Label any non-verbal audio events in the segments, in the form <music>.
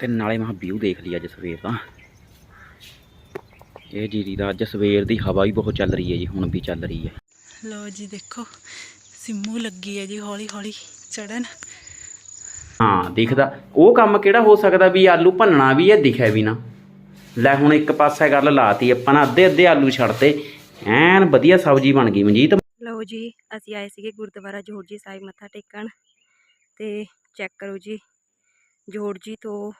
ਤੇ ਨਾਲੇ ਮੈਂ ਵਿਊ ਦੇਖ ਲਈ ਅੱਜ ਸਵੇਰ ਦਾ। ਇਹ ਜੀਰੀ ਦਾ ਅੱਜ ਸਵੇਰ ਦੀ ਹਵਾ ਵੀ ਬਹੁਤ ਚੱਲ ਰਹੀ ਹੈ ਜੀ ਹੁਣ ਵੀ ਚੱਲ ਰਹੀ ਹੈ। ਲਓ ਜੀ ਦੇਖੋ ਸਿੰਮੂ ਲੱਗੀ ਹੈ ਜੀ ਹੌਲੀ ਹੌਲੀ ਚੜਨ ਹਾਂ ਦਿਖਦਾ। ਉਹ ਕੰਮ ਕਿਹੜਾ ਹੋ ਸਕਦਾ ਵੀ ਆਲੂ ਭੰਨਣਾ ਵੀ ਹੈ ਦਿਖਿਆ ਵੀ ਨਾ। ਲੈ ਹੁਣ ਇੱਕ ਪਾਸੇ ਗੱਲ ਲਾਤੀ ਆਪਾਂ ਨਾ ਅੱਧੇ ਅੱਧੇ ਆਲੂ ਛੱਡਤੇ। ਐਨ ਵਧੀਆ ਸਬਜ਼ੀ ਬਣ ਗਈ ਮਨਜੀਤ। ਲਓ ਜੀ ਅਸੀਂ ਆਏ ਸੀਗੇ ਗੁਰਦੁਆਰਾ ਜੋੜ ਜੀ ਸਾਹਿਬ ਮੱਥਾ ਟੇਕਣ। ਤੇ ਚੈੱਕ ਕਰੋ ਜੀ ਜੋੜ ਜੀ ਤੋਂ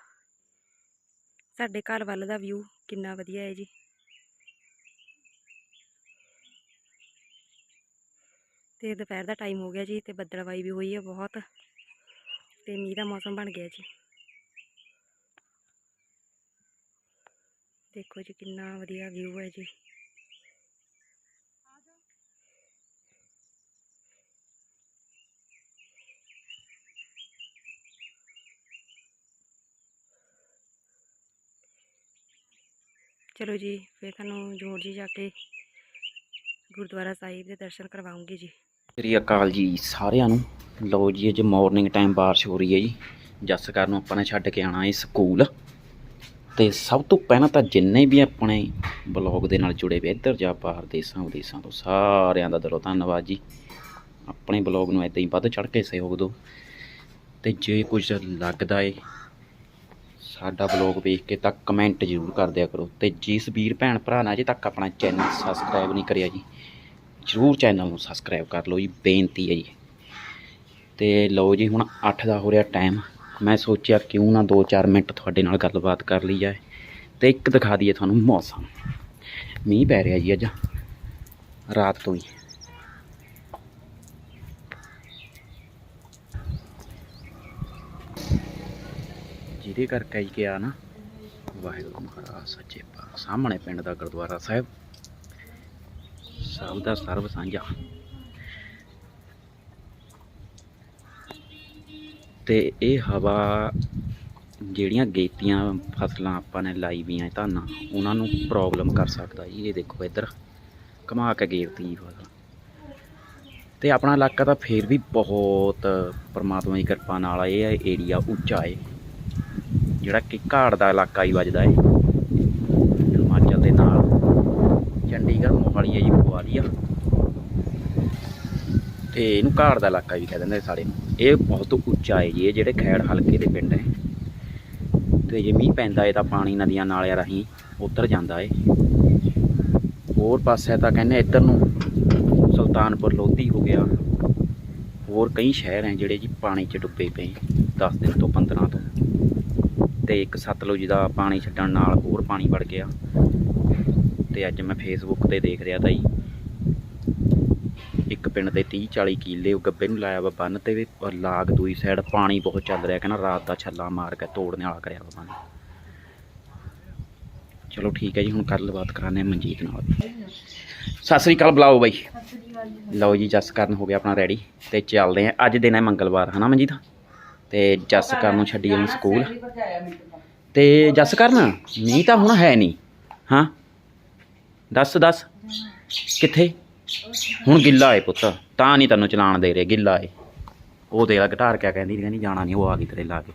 ਸਾਡੇ ਘਰ ਵੱਲ ਦਾ ਵਿਊ ਕਿੰਨਾ ਵਧੀਆ ਹੈ ਜੀ। ਤੇ ਦੁਪਹਿਰ ਦਾ ਟਾਈਮ ਹੋ ਗਿਆ ਜੀ ਤੇ ਬੱਦਲਵਾਈ ਵੀ ਹੋਈ ਹੈ ਬਹੁਤ ਤੇ ਮੀਂਹ ਦਾ ਮੌਸਮ ਬਣ ਗਿਆ ਜੀ। ਦੇਖੋ ਜੀ ਕਿੰਨਾ ਵਧੀਆ ਵਿਊ ਹੈ ਜੀ। ਚਲੋ ਜੀ, ਫਿਰ ਤੁਹਾਨੂੰ ਜੋੜ ਜੀ ਜਾ ਕੇ ਗੁਰਦੁਆਰਾ ਸਾਹਿਬ ਦੇ ਦਰਸ਼ਨ ਕਰਵਾਉਂਗੀ ਜੀ। ਸ੍ਰੀ ਅਕਾਲ ਜੀ ਸਾਰਿਆਂ ਨੂੰ। ਲਓ ਜੀ, ਅੱਜ ਮਾਰਨਿੰਗ ਟਾਈਮ ਬਾਰਿਸ਼ ਹੋ ਰਹੀ ਹੈ ਜੀ। ਜਸਕਰ ਨੂੰ ਆਪਾਂ ਨੇ ਛੱਡ ਕੇ ਆਣਾ ਹੈ ਸਕੂਲ। ਤੇ ਸਭ ਤੋਂ ਪਹਿਲਾਂ ਤਾਂ ਜਿੰਨੇ ਵੀ ਆਪਣੇ ਬਲੌਗ ਦੇ ਨਾਲ ਜੁੜੇ ਵੇ ਇੱਧਰ ਜਾਂ ਬਾਹਰ, ਦੇਸਾਂ ਵਿਦੇਸਾਂ ਤੋਂ ਸਾਰਿਆਂ ਦਾ ਦਿਲੋਂ ਧੰਨਵਾਦ ਜੀ। ਆਪਣੇ ਬਲੌਗ ਨੂੰ ਇਦਾਂ ਹੀ ਵੱਧ ਚੜ ਕੇ ਸਹਿਯੋਗ ਦਿਓ। ਤੇ ਜੇ ਕੁਝ ਲੱਗਦਾ ਏ ਸਾਡਾ ਬਲੌਗ ਵੇਖ ਕੇ ਤਾਂ ਕਮੈਂਟ ਜ਼ਰੂਰ ਕਰ ਦਿਆ ਕਰੋ। ਤੇ ਜਿਸ ਵੀਰ ਭੈਣ ਭਰਾ ਨੇ ਅਜੇ ਤੱਕ ਆਪਣਾ ਚੈਨਲ ਸਬਸਕ੍ਰਾਈਬ ਨਹੀਂ ਕਰਿਆ ਜੀ, ਜ਼ਰੂਰ ਚੈਨਲ ਨੂੰ ਸਬਸਕ੍ਰਾਈਬ ਕਰ ਲਓ ਜੀ, ਬੇਨਤੀ ਹੈ ਜੀ। ਤੇ ਲਓ ਜੀ, ਹੁਣ 8 ਦਾ ਹੋ ਰਿਹਾ ਟਾਈਮ ਮੈਂ ਸੋਚਿਆ ਕਿਉਂ ਨਾ 2-4 ਮਿੰਟ ਤੁਹਾਡੇ ਨਾਲ ਗੱਲਬਾਤ ਕਰ ਲਈ ਜਾਏ ਤੇ ਇੱਕ ਦਿਖਾ ਦਈਏ ਤੁਹਾਨੂੰ ਮੌਸਮ। ਮੀਂਹ ਪੈ ਰਿਹਾ ਜੀ ਅੱਜ, ਰਾਤ ਤੋਂ ਹੀ। ਜਿਹਦੇ ਕਰਕੇ ਹੀ ਗਿਆ ਨਾ। ਵਾਹਿਗੁਰੂ ਮਹਾਰਾਜ, ਸੱਚੇ ਪਾਤਸ਼ਾਹ, ਸਾਹਮਣੇ ਪਿੰਡ ਦਾ ਗੁਰਦੁਆਰਾ ਸਾਹਿਬ। ਸਭ ਦਾ ਸਰਬ ਸਾਂਝਾ। ਤੇ ਇਹ ਹਵਾ, ਜਿਹੜੀਆਂ ਗੇਤੀਆਂ, ਫਸਲਾਂ ਆਪਾਂ ਨੇ ਲਾਈ ਵੀਆਂ ਧਾਨਾਂ, ਉਹਨਾਂ ਨੂੰ ਪ੍ਰੋਬਲਮ ਕਰ ਸਕਦਾ ਜੀ। ਇਹ ਦੇਖੋ ਇੱਧਰ, ਘੁਮਾ ਕੇ ਗੇਰਤੀ ਫਸਲ। ਤੇ ਆਪਣਾ ਇਲਾਕਾ ਤਾਂ ਫੇਰ ਵੀ ਬਹੁਤ ਪਰਮਾਤਮਾ ਦੀ ਕਿਰਪਾ ਨਾਲ ਇਹ ਏਰੀਆ ਉੱਚਾ ਏ। ਜਿਹੜਾ ਕਿ ਘਾੜ ਦਾ ਇਲਾਕਾ ਹੀ ਵੱਜਦਾ ਹੈ ਹਿਮਾਚਲ ਦੇ ਨਾਲ। ਚੰਡੀਗੜ੍ਹ, ਮੋਹਾਲੀ ਹੈ ਜੀ, ਮੋਹਾਲੀ ਆ। ਤੇ ਇਹਨੂੰ ਘਾੜ ਦਾ ਇਲਾਕਾ ਵੀ ਕਹਿ ਦਿੰਦੇ ਸਾਰੇ ਨੂੰ। ਇਹ ਬਹੁਤ ਉੱਚਾ ਹੈ ਜੀ, ਇਹ ਜਿਹੜੇ ਖੈੜ ਹਲਕੇ ਦੇ ਪਿੰਡ ਹੈ ਤੇ ਜੇ ਮੀਂਹ ਪੈਂਦਾ ਹੈ ਤਾਂ ਪਾਣੀ ਨਦੀਆਂ ਨਾਲਿਆਂ ਰਾਹੀਂ ਉੱਤਰ ਜਾਂਦਾ ਹੈ ਹੋਰ ਪਾਸੇ ਤਾਂ ਕਹਿੰਦੇ ਇੱਧਰ ਨੂੰ ਸੁਲਤਾਨਪੁਰ ਲੋਧੀ ਹੋ ਗਿਆ। ਹੋਰ ਕਈ ਸ਼ਹਿਰ ਹੈ ਜਿਹੜੇ ਜੀ ਪਾਣੀ 'ਚ ਡੁੱਬੇ ਪਏ। 10 ਦਿਨ ਤੋਂ 15 ਤੋਂ। ਤੇ ਇੱਕ ਸਤਲੁਜ ਦਾ ਪਾਣੀ ਛੱਡਣ ਨਾਲ ਹੋਰ ਪਾਣੀ ਵੜ ਗਿਆ। ਤੇ ਅੱਜ ਮੈਂ ਫੇਸਬੁੱਕ ਤੇ ਦੇਖ ਰਿਹਾ ਤਾਂ ਜੀ। ਇੱਕ ਪਿੰਡ ਦੇ 30 40 ਕਿੱਲੇ ਉਹ ਗੱਬੇ ਨੂੰ ਲਾਇਆ ਵਾ ਬੰਨ ਤੇ ਵੀ ਲਾਗ ਦੂਈ ਸਾਈਡ ਪਾਣੀ ਬਹੁਤ ਚੱਲ ਰਿਹਾ, ਕਹਿੰਦਾ ਰਾਤ ਦਾ ਛੱਲਾ ਮਾਰ ਕੇ ਤੋੜਨੇ ਵਾਲਾ ਕਰਿਆ ਵਾ ਬੰਨ। ਚਲੋ ਠੀਕ ਹੈ ਜੀ, ਹੁਣ ਗੱਲਬਾਤ ਕਰਾਨੇ ਮਨਜੀਤ ਨਾਲ। ਸਤਿ ਸ੍ਰੀ ਅਕਾਲ, ਬੁਲਾਓ ਬਾਈ। ਲਓ ਜੀ, ਜਸ ਕਰਨ ਹੋ ਗਿਆ ਆਪਣਾ ਰੈਡੀ ਤੇ ਚੱਲਦੇ ਆ ਅੱਜ ਦਿਨ ਹੈ ਮੰਗਲਵਾਰ, ਹਨਾ ਮਨਜੀਤ? ਤੇ ਜਸ ਕਰਨ ਨੂੰ ਛੱਡੀ ਉਹਨੂੰ ਸਕੂਲ। ਤੇ। ਜਸ ਕਰਨ ਨਹੀਂ ਤਾਂ ਹੁਣ ਹੈ ਨਹੀਂ। ਹਾਂ? ਦੱਸ ਦੱਸ। ਕਿੱਥੇ? ਹੁਣ ਗਿੱਲਾ ਏ ਪੁੱਤ ਤਾਂ ਨਹੀਂ ਤੈਨੂੰ ਚਲਾਣ ਦੇ ਰਹੇ ਗਿੱਲਾ ਏ। ਉਹ ਦੇਖ ਘਟਾਰ ਕਿਆ ਕਹਿੰਦੀ ਕਹਿੰਦੀ ਜਾਣਾ ਨਹੀਂ ਉਹ ਆ ਗਈ ਤੇਰੇ ਲਾ ਕੇ।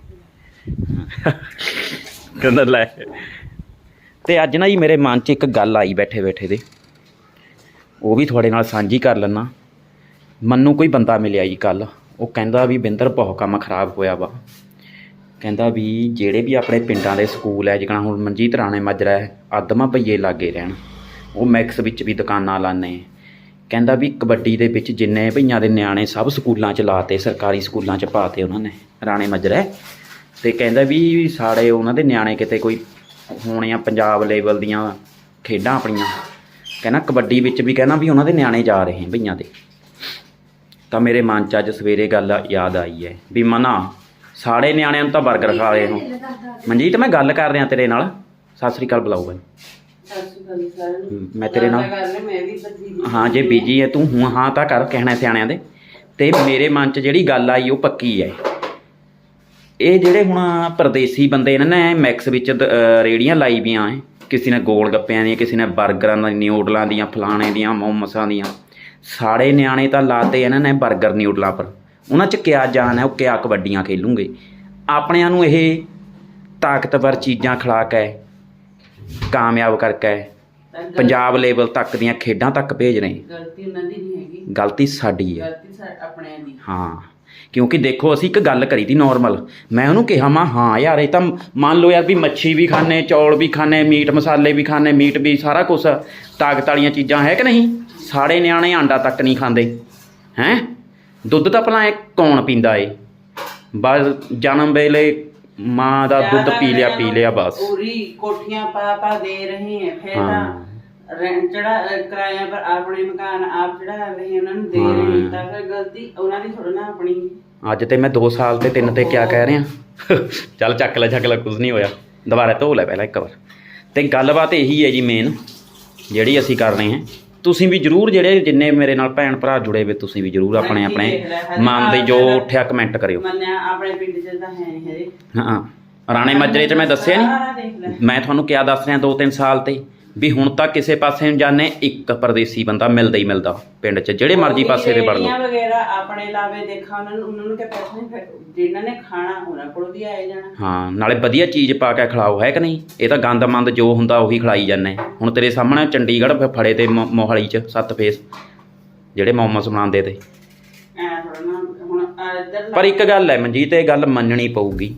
ਕਹਿੰਦਾ ਲੈ। ਤੇ ਅੱਜ ਨਾ ਜੀ ਮੇਰੇ ਮਨ 'ਚ ਇੱਕ ਗੱਲ ਆਈ ਬੈਠੇ ਬੈਠੇ ਦੇ। ਉਹ ਵੀ ਤੁਹਾਡੇ ਨਾਲ ਸਾਂਝੀ ਕਰ ਲੈਣਾ ਮੈਨੂੰ ਕੋਈ ਬੰਦਾ ਮਿਲਿਆ ਜੀ ਕੱਲ ਉਹ ਕਹਿੰਦਾ ਵੀ ਬਿੰਦਰ ਬਹੁਤ ਕੰਮ ਖਰਾਬ ਹੋਇਆ ਵਾ। ਕਹਿੰਦਾ ਵੀ ਜਿਹੜੇ ਵੀ ਆਪਣੇ ਪਿੰਡਾਂ ਦੇ ਸਕੂਲ ਹੈ ਜਿਕਣਾ ਹੁਣ ਮਨਜੀਤ ਰਾਣੇ ਮਾਜਰਾ ਹੈ ਆਦਮਾ ਭਈਏ ਲਾਗੇ ਰਹਿਣ। ਉਹ ਮੈਕਸ ਵਿੱਚ ਵੀ ਦੁਕਾਨਾਂ ਲਾਣੇ ਕਹਿੰਦਾ ਵੀ ਕਬੱਡੀ ਦੇ ਵਿੱਚ ਜਿੰਨੇ ਭਈਆਂ ਦੇ ਨਿਆਣੇ ਸਭ ਸਕੂਲਾਂ 'ਚ ਲਾਤੇ, ਸਰਕਾਰੀ ਸਕੂਲਾਂ 'ਚ ਪਾਤੇ ਉਹਨਾਂ ਨੇ, ਰਾਣੇ ਮਾਜਰਾ ਤੇ ਕਹਿੰਦਾ ਵੀ ਸਾਡੇ ਉਹਨਾਂ ਦੇ ਨਿਆਣੇ ਕਿਤੇ ਕੋਈ ਹੋਣੇ ਆ ਪੰਜਾਬ ਲੈਵਲ ਦੀਆਂ ਖੇਡਾਂ ਆਪਣੀਆਂ। ਕਹਿੰਦਾ ਕਬੱਡੀ ਵਿੱਚ ਵੀ ਕਹਿੰਦਾ ਵੀ ਉਹਨਾਂ ਦੇ ਨਿਆਣੇ ਜਾ ਰਹੇ ਭਈਆਂ ਦੇ। ਤਾਂ ਮੇਰੇ ਮਨ 'ਚ ਅੱਜ ਸਵੇਰੇ ਗੱਲ ਯਾਦ ਆਈ ਹੈ ਵੀ ਮਨਾ ਸਾਡੇ ਨਿਆਣਿਆਂ ਨੂੰ ਤਾਂ 버ਗਰ ਖਾ ਰਹੇ ਹੋ। ਮਨਜੀਤ ਮੈਂ ਗੱਲ ਕਰ ਰਿਹਾ ਤੇਰੇ ਨਾਲ। ਸਤਿ ਸ੍ਰੀ ਅਕਾਲ ਬੁਲਾਓ ਬਾਈ ਮੈਂ ਤੇਰੇ ਨਾਲ ਹਾਂ ਜੇ ਬੀਜੀ ਹੈ ਤੂੰ ਹੂੰ ਹਾਂ ਤਾਂ ਕਰ ਕਹਿਣਾ ਸਿਆਣਿਆਂ ਦੇ। ਤੇ ਮੇਰੇ ਮਨ 'ਚ ਜਿਹੜੀ ਗੱਲ ਆਈ ਉਹ ਪੱਕੀ ਹੈ ਇਹ ਜਿਹੜੇ ਹੁਣ ਪਰਦੇਸੀ ਬੰਦੇ ਨੇ ਨਾ ਮੈਕਸ ਵਿੱਚ ਰੇਹੜੀਆਂ ਲਾਈ ਵੀਆਂ ਐ। ਕਿਸੇ ਨੇ ਗੋਲ ਗੱਪਿਆਂ ਦੀਆਂ ਕਿਸੇ ਨੇ 버ਗਰਾਂ ਦੀਆਂ ਨਿਊਡਲਾਂ ਦੀਆਂ ਫਲਾਣੇ ਦੀਆਂ ਮੋਮਸਾਂ ਦੀਆਂ। ਸਾੜੇ ਨਿਆਣੇ ਤਾਂ ਲਾਤੇ ਇਹਨਾਂ ਨੇ 버ਗਰ ਨਿਊਡਲਾਂ ਪਰ। ਉਹਨਾਂ 'ਚ ਕਿਆ ਜਾਨ ਹੈ ਉਹ ਕਿਆ ਕਬੱਡੀਆਂ ਖੇਲੂਗੇ। ਆਪਣਿਆਂ ਨੂੰ ਇਹ ਤਾਕਤਵਰ ਚੀਜ਼ਾਂ ਖਿਲਾ ਕੇ ਕਾਮਯਾਬ ਕਰਕੇ ਪੰਜਾਬ ਲੈਵਲ ਤੱਕ ਦੀਆਂ ਖੇਡਾਂ ਤੱਕ ਭੇਜ ਰਹੇ। ਗਲਤੀ ਉਹਨਾਂ ਦੀ ਨਹੀਂ ਹੈਗੀ। ਗਲਤੀ ਸਾਡੀ ਹੈ। ਗਲਤੀ ਸਾ ਆਪਣੇ ਦੀ। ਹਾਂ। ਕਿਉਂਕਿ ਦੇਖੋ ਅਸੀਂ ਇੱਕ ਗੱਲ ਕਰੀ ਤੀ ਨਾਰਮਲ ਮੈਂ ਉਹਨੂੰ ਕਿਹਾ ਮਾ ਹਾਂ ਯਾਰ ਇਹ ਤਾਂ ਮੰਨ ਲਓ ਯਾਰ ਵੀ ਮੱਛੀ ਵੀ ਖਾਣੇ ਚੌਲ ਵੀ ਖਾਣੇ ਮੀਟ ਮਸਾਲੇ ਵੀ ਖਾਣੇ ਮੀਟ ਵੀ ਸਾਰਾ ਕੁਝ ਤਾਕਤ ਵਾਲੀਆਂ ਚੀਜ਼ਾਂ ਹੈ ਕਿ ਨਹੀਂ? ਸਾਡੇ ਨਿਆਣੇ ਆਂਡਾ ਤੱਕ ਨਹੀਂ ਖਾਂਦੇ ਹੈ? ਦੁੱਧ ਤਾਂ ਭਲਾ ਇਹ ਕੌਣ ਪੀਂਦਾ ਏ? ਬਸ ਜਨਮ ਵੇਲੇ ਮਾਂ ਦਾ ਦੁੱਧ ਪੀ ਲਿਆ ਪੀ ਲਿਆ ਬਸ। ਪੂਰੀ ਕੋਠੀਆਂ ਪਾ ਪਾ ਦੇ ਰਹੇ ਹੈ ਫਿਰ। ਤਾਂ ਰੈਂਟ ਕਿਰਾਇਆ ਪਰ ਆਪਣੇ ਮਕਾਨ ਆਪ ਚੜਾ ਰਹੇ ਉਹਨਾਂ ਨੂੰ ਦੇ। ਰਹੇ ਤਾਂ ਫਿਰ ਗਲਤੀ ਉਹਨਾਂ ਦੀ ਥੋੜਾ ਨਾ ਆਪਣੀ। ਅੱਜ ਤੇ ਮੈਂ 2 ਸਾਲ ਤੇ 3 ਤੇ ਕਿਆ ਕਹਿ ਰਿਹਾ। ਚੱਲ ਚੱਕ ਲੈ ਚੱਕ ਲੈ ਕੁਝ ਨਹੀਂ ਹੋਇਆ। ਦੁਬਾਰਾ ਧੋ ਲੈ ਪਹਿਲਾਂ ਇੱਕ ਵਾਰ। ਤੇ ਗੱਲਬਾਤ ਇਹੀ ਹੈ ਜੀ ਮੇਨ ਜਿਹੜੀ ਅਸੀਂ ਕਰ ਰਹੇ ਹਾਂ ਤੁਸੀਂ ਵੀ ਜਰੂਰ ਜਿਹੜੇ ਜਿੰਨੇ ਮੇਰੇ ਨਾਲ ਭੈਣ ਭਰਾ ਜੁੜੇ ਵੇ ਤੁਸੀਂ ਵੀ ਜਰੂਰ ਆਪਣੇ ਆਪਣੇ ਮਨ ਦੇ ਜੋ ਉੱਠਿਆ ਕਮੈਂਟ ਕਰਿਓ। ਮੰਨਿਆ ਆਪਣੇ ਪਿੰਡ ਚ ਤਾਂ ਹੈ ਨਹੀਂ ਹਰੇ ਹਾਂ ਰਾਣੇ ਮਾਜਰੇ 'ਚ ਮੈਂ ਦੱਸਿਆ ਨਹੀਂ। ਮੈਂ ਤੁਹਾਨੂੰ ਕਿਆ ਦੱਸ ਰਿਹਾ 2-3 ਸਾਲ ਤੇ। ਵੀ ਹੁਣ ਤੱਕ ਕਿਸੇ ਪਾਸੇ ਨੂੰ ਜਾਣੇ ਇੱਕ ਪਰਦੇਸੀ ਬੰਦਾ ਮਿਲਦਾ ਹੀ ਮਿਲਦਾ ਪਿੰਡ 'ਚ ਜਿਹੜੇ ਮਰਜ਼ੀ ਪਾਸੇ ਦੇ ਵੜ ਲਓ। ਵਗੈਰਾ ਆਪਣੇ ਲਾਵੇ ਦੇਖਾ ਉਹਨਾਂ ਨੂੰ ਉਹਨਾਂ ਨੂੰ ਕਿ ਪੈਸੇ ਨਹੀਂ ਫਿਰ ਜਿਨ੍ਹਾਂ ਨੇ ਖਾਣਾ ਉਹਨਾਂ ਕੋਲ ਵੀ ਆਏ ਜਾਣਾ। ਹਾਂ ਨਾਲੇ ਵਧੀਆ ਚੀਜ਼ ਪਾ ਕੇ ਖਿਲਾਓ ਹੈ ਕਿ ਨਹੀਂ? ਇਹ ਤਾਂ ਗੰਦ ਮੰਦ ਜੋ ਹੁੰਦਾ ਉਹੀ ਖਿਲਾਈ ਜਾਂਦੇ। ਹੁਣ ਤੇਰੇ ਸਾਹਮਣੇ ਚੰਡੀਗੜ੍ਹ ਫੜੇ ਤੇ ਮੋਹਾਲੀ 'ਚ ਸੱਤ ਫੇਸ ਜਿਹੜੇ ਮੋਮੋਸ ਬਣਾਉਂਦੇ ਤੇ। ਐ ਥੋੜਾ ਨਾ ਹੁਣ ਇੱਧਰ ਪਰ ਇੱਕ ਗੱਲ ਹੈ ਮਨਜੀਤ ਇਹ ਗੱਲ ਮੰਨਣੀ ਪਊਗੀ।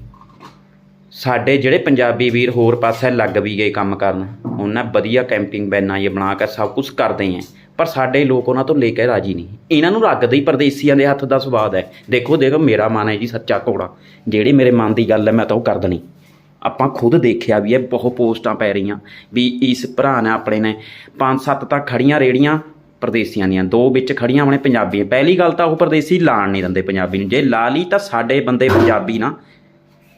ਸਾਡੇ ਜਿਹੜੇ ਪੰਜਾਬੀ ਵੀਰ ਹੋਰ ਪਾਸੇ ਲੱਗ ਵੀ ਗਏ ਕੰਮ ਕਰਨ, ਉਹਨਾਂ ਵਧੀਆ ਕੈਂਪਿੰਗ ਬੈਨਾਂ ਇਹ ਬਣਾ ਕੇ ਸਭ ਕੁਝ ਕਰਦੇ ਆ ਪਰ ਸਾਡੇ ਲੋਕ ਉਹਨਾਂ ਤੋਂ ਲੈ ਕੇ ਰਾਜੀ ਨਹੀਂ। ਇਹਨਾਂ ਨੂੰ ਰੱਖਦੇ ਹੀ ਪਰਦੇਸੀਆਂ ਦੇ ਹੱਥ ਦਾ ਸਵਾਦ ਹੈ ਦੇਖੋ ਦੇਖੋ, ਮੇਰਾ ਮਨ ਹੈ ਜੀ ਸੱਚਾ ਘੋੜਾ। ਜਿਹੜੀ ਮੇਰੇ ਮਨ ਦੀ ਗੱਲ ਹੈ ਮੈਂ ਤਾਂ ਉਹ ਕਰ ਦੇਣੀ ਆਪਾਂ ਖੁਦ ਦੇਖਿਆ ਵੀ ਇਹ ਬਹੁਤ ਪੋਸਟਾਂ ਪੈ ਰਹੀਆਂ ਵੀ ਇਸ ਭਰਾ ਨੇ ਆਪਣੇ ਨੇ ਪੰਜ ਸੱਤ ਤਾਂ ਖੜੀਆਂ ਰੇੜੀਆਂ ਪਰਦੇਸੀਆਂ ਦੀਆਂ, ਦੋ ਵਿੱਚ ਖੜੀਆਂ ਆਪਣੇ ਪੰਜਾਬੀ ਪਹਿਲੀ ਗੱਲ ਤਾਂ ਉਹ ਪਰਦੇਸੀ ਲਾਣ ਨਹੀਂ ਦਿੰਦੇ ਪੰਜਾਬੀ ਨੂੰ। ਜੇ ਲਾ ਲਈ ਤਾਂ ਸਾਡੇ ਬੰਦੇ ਪੰਜਾਬੀ ਨਾ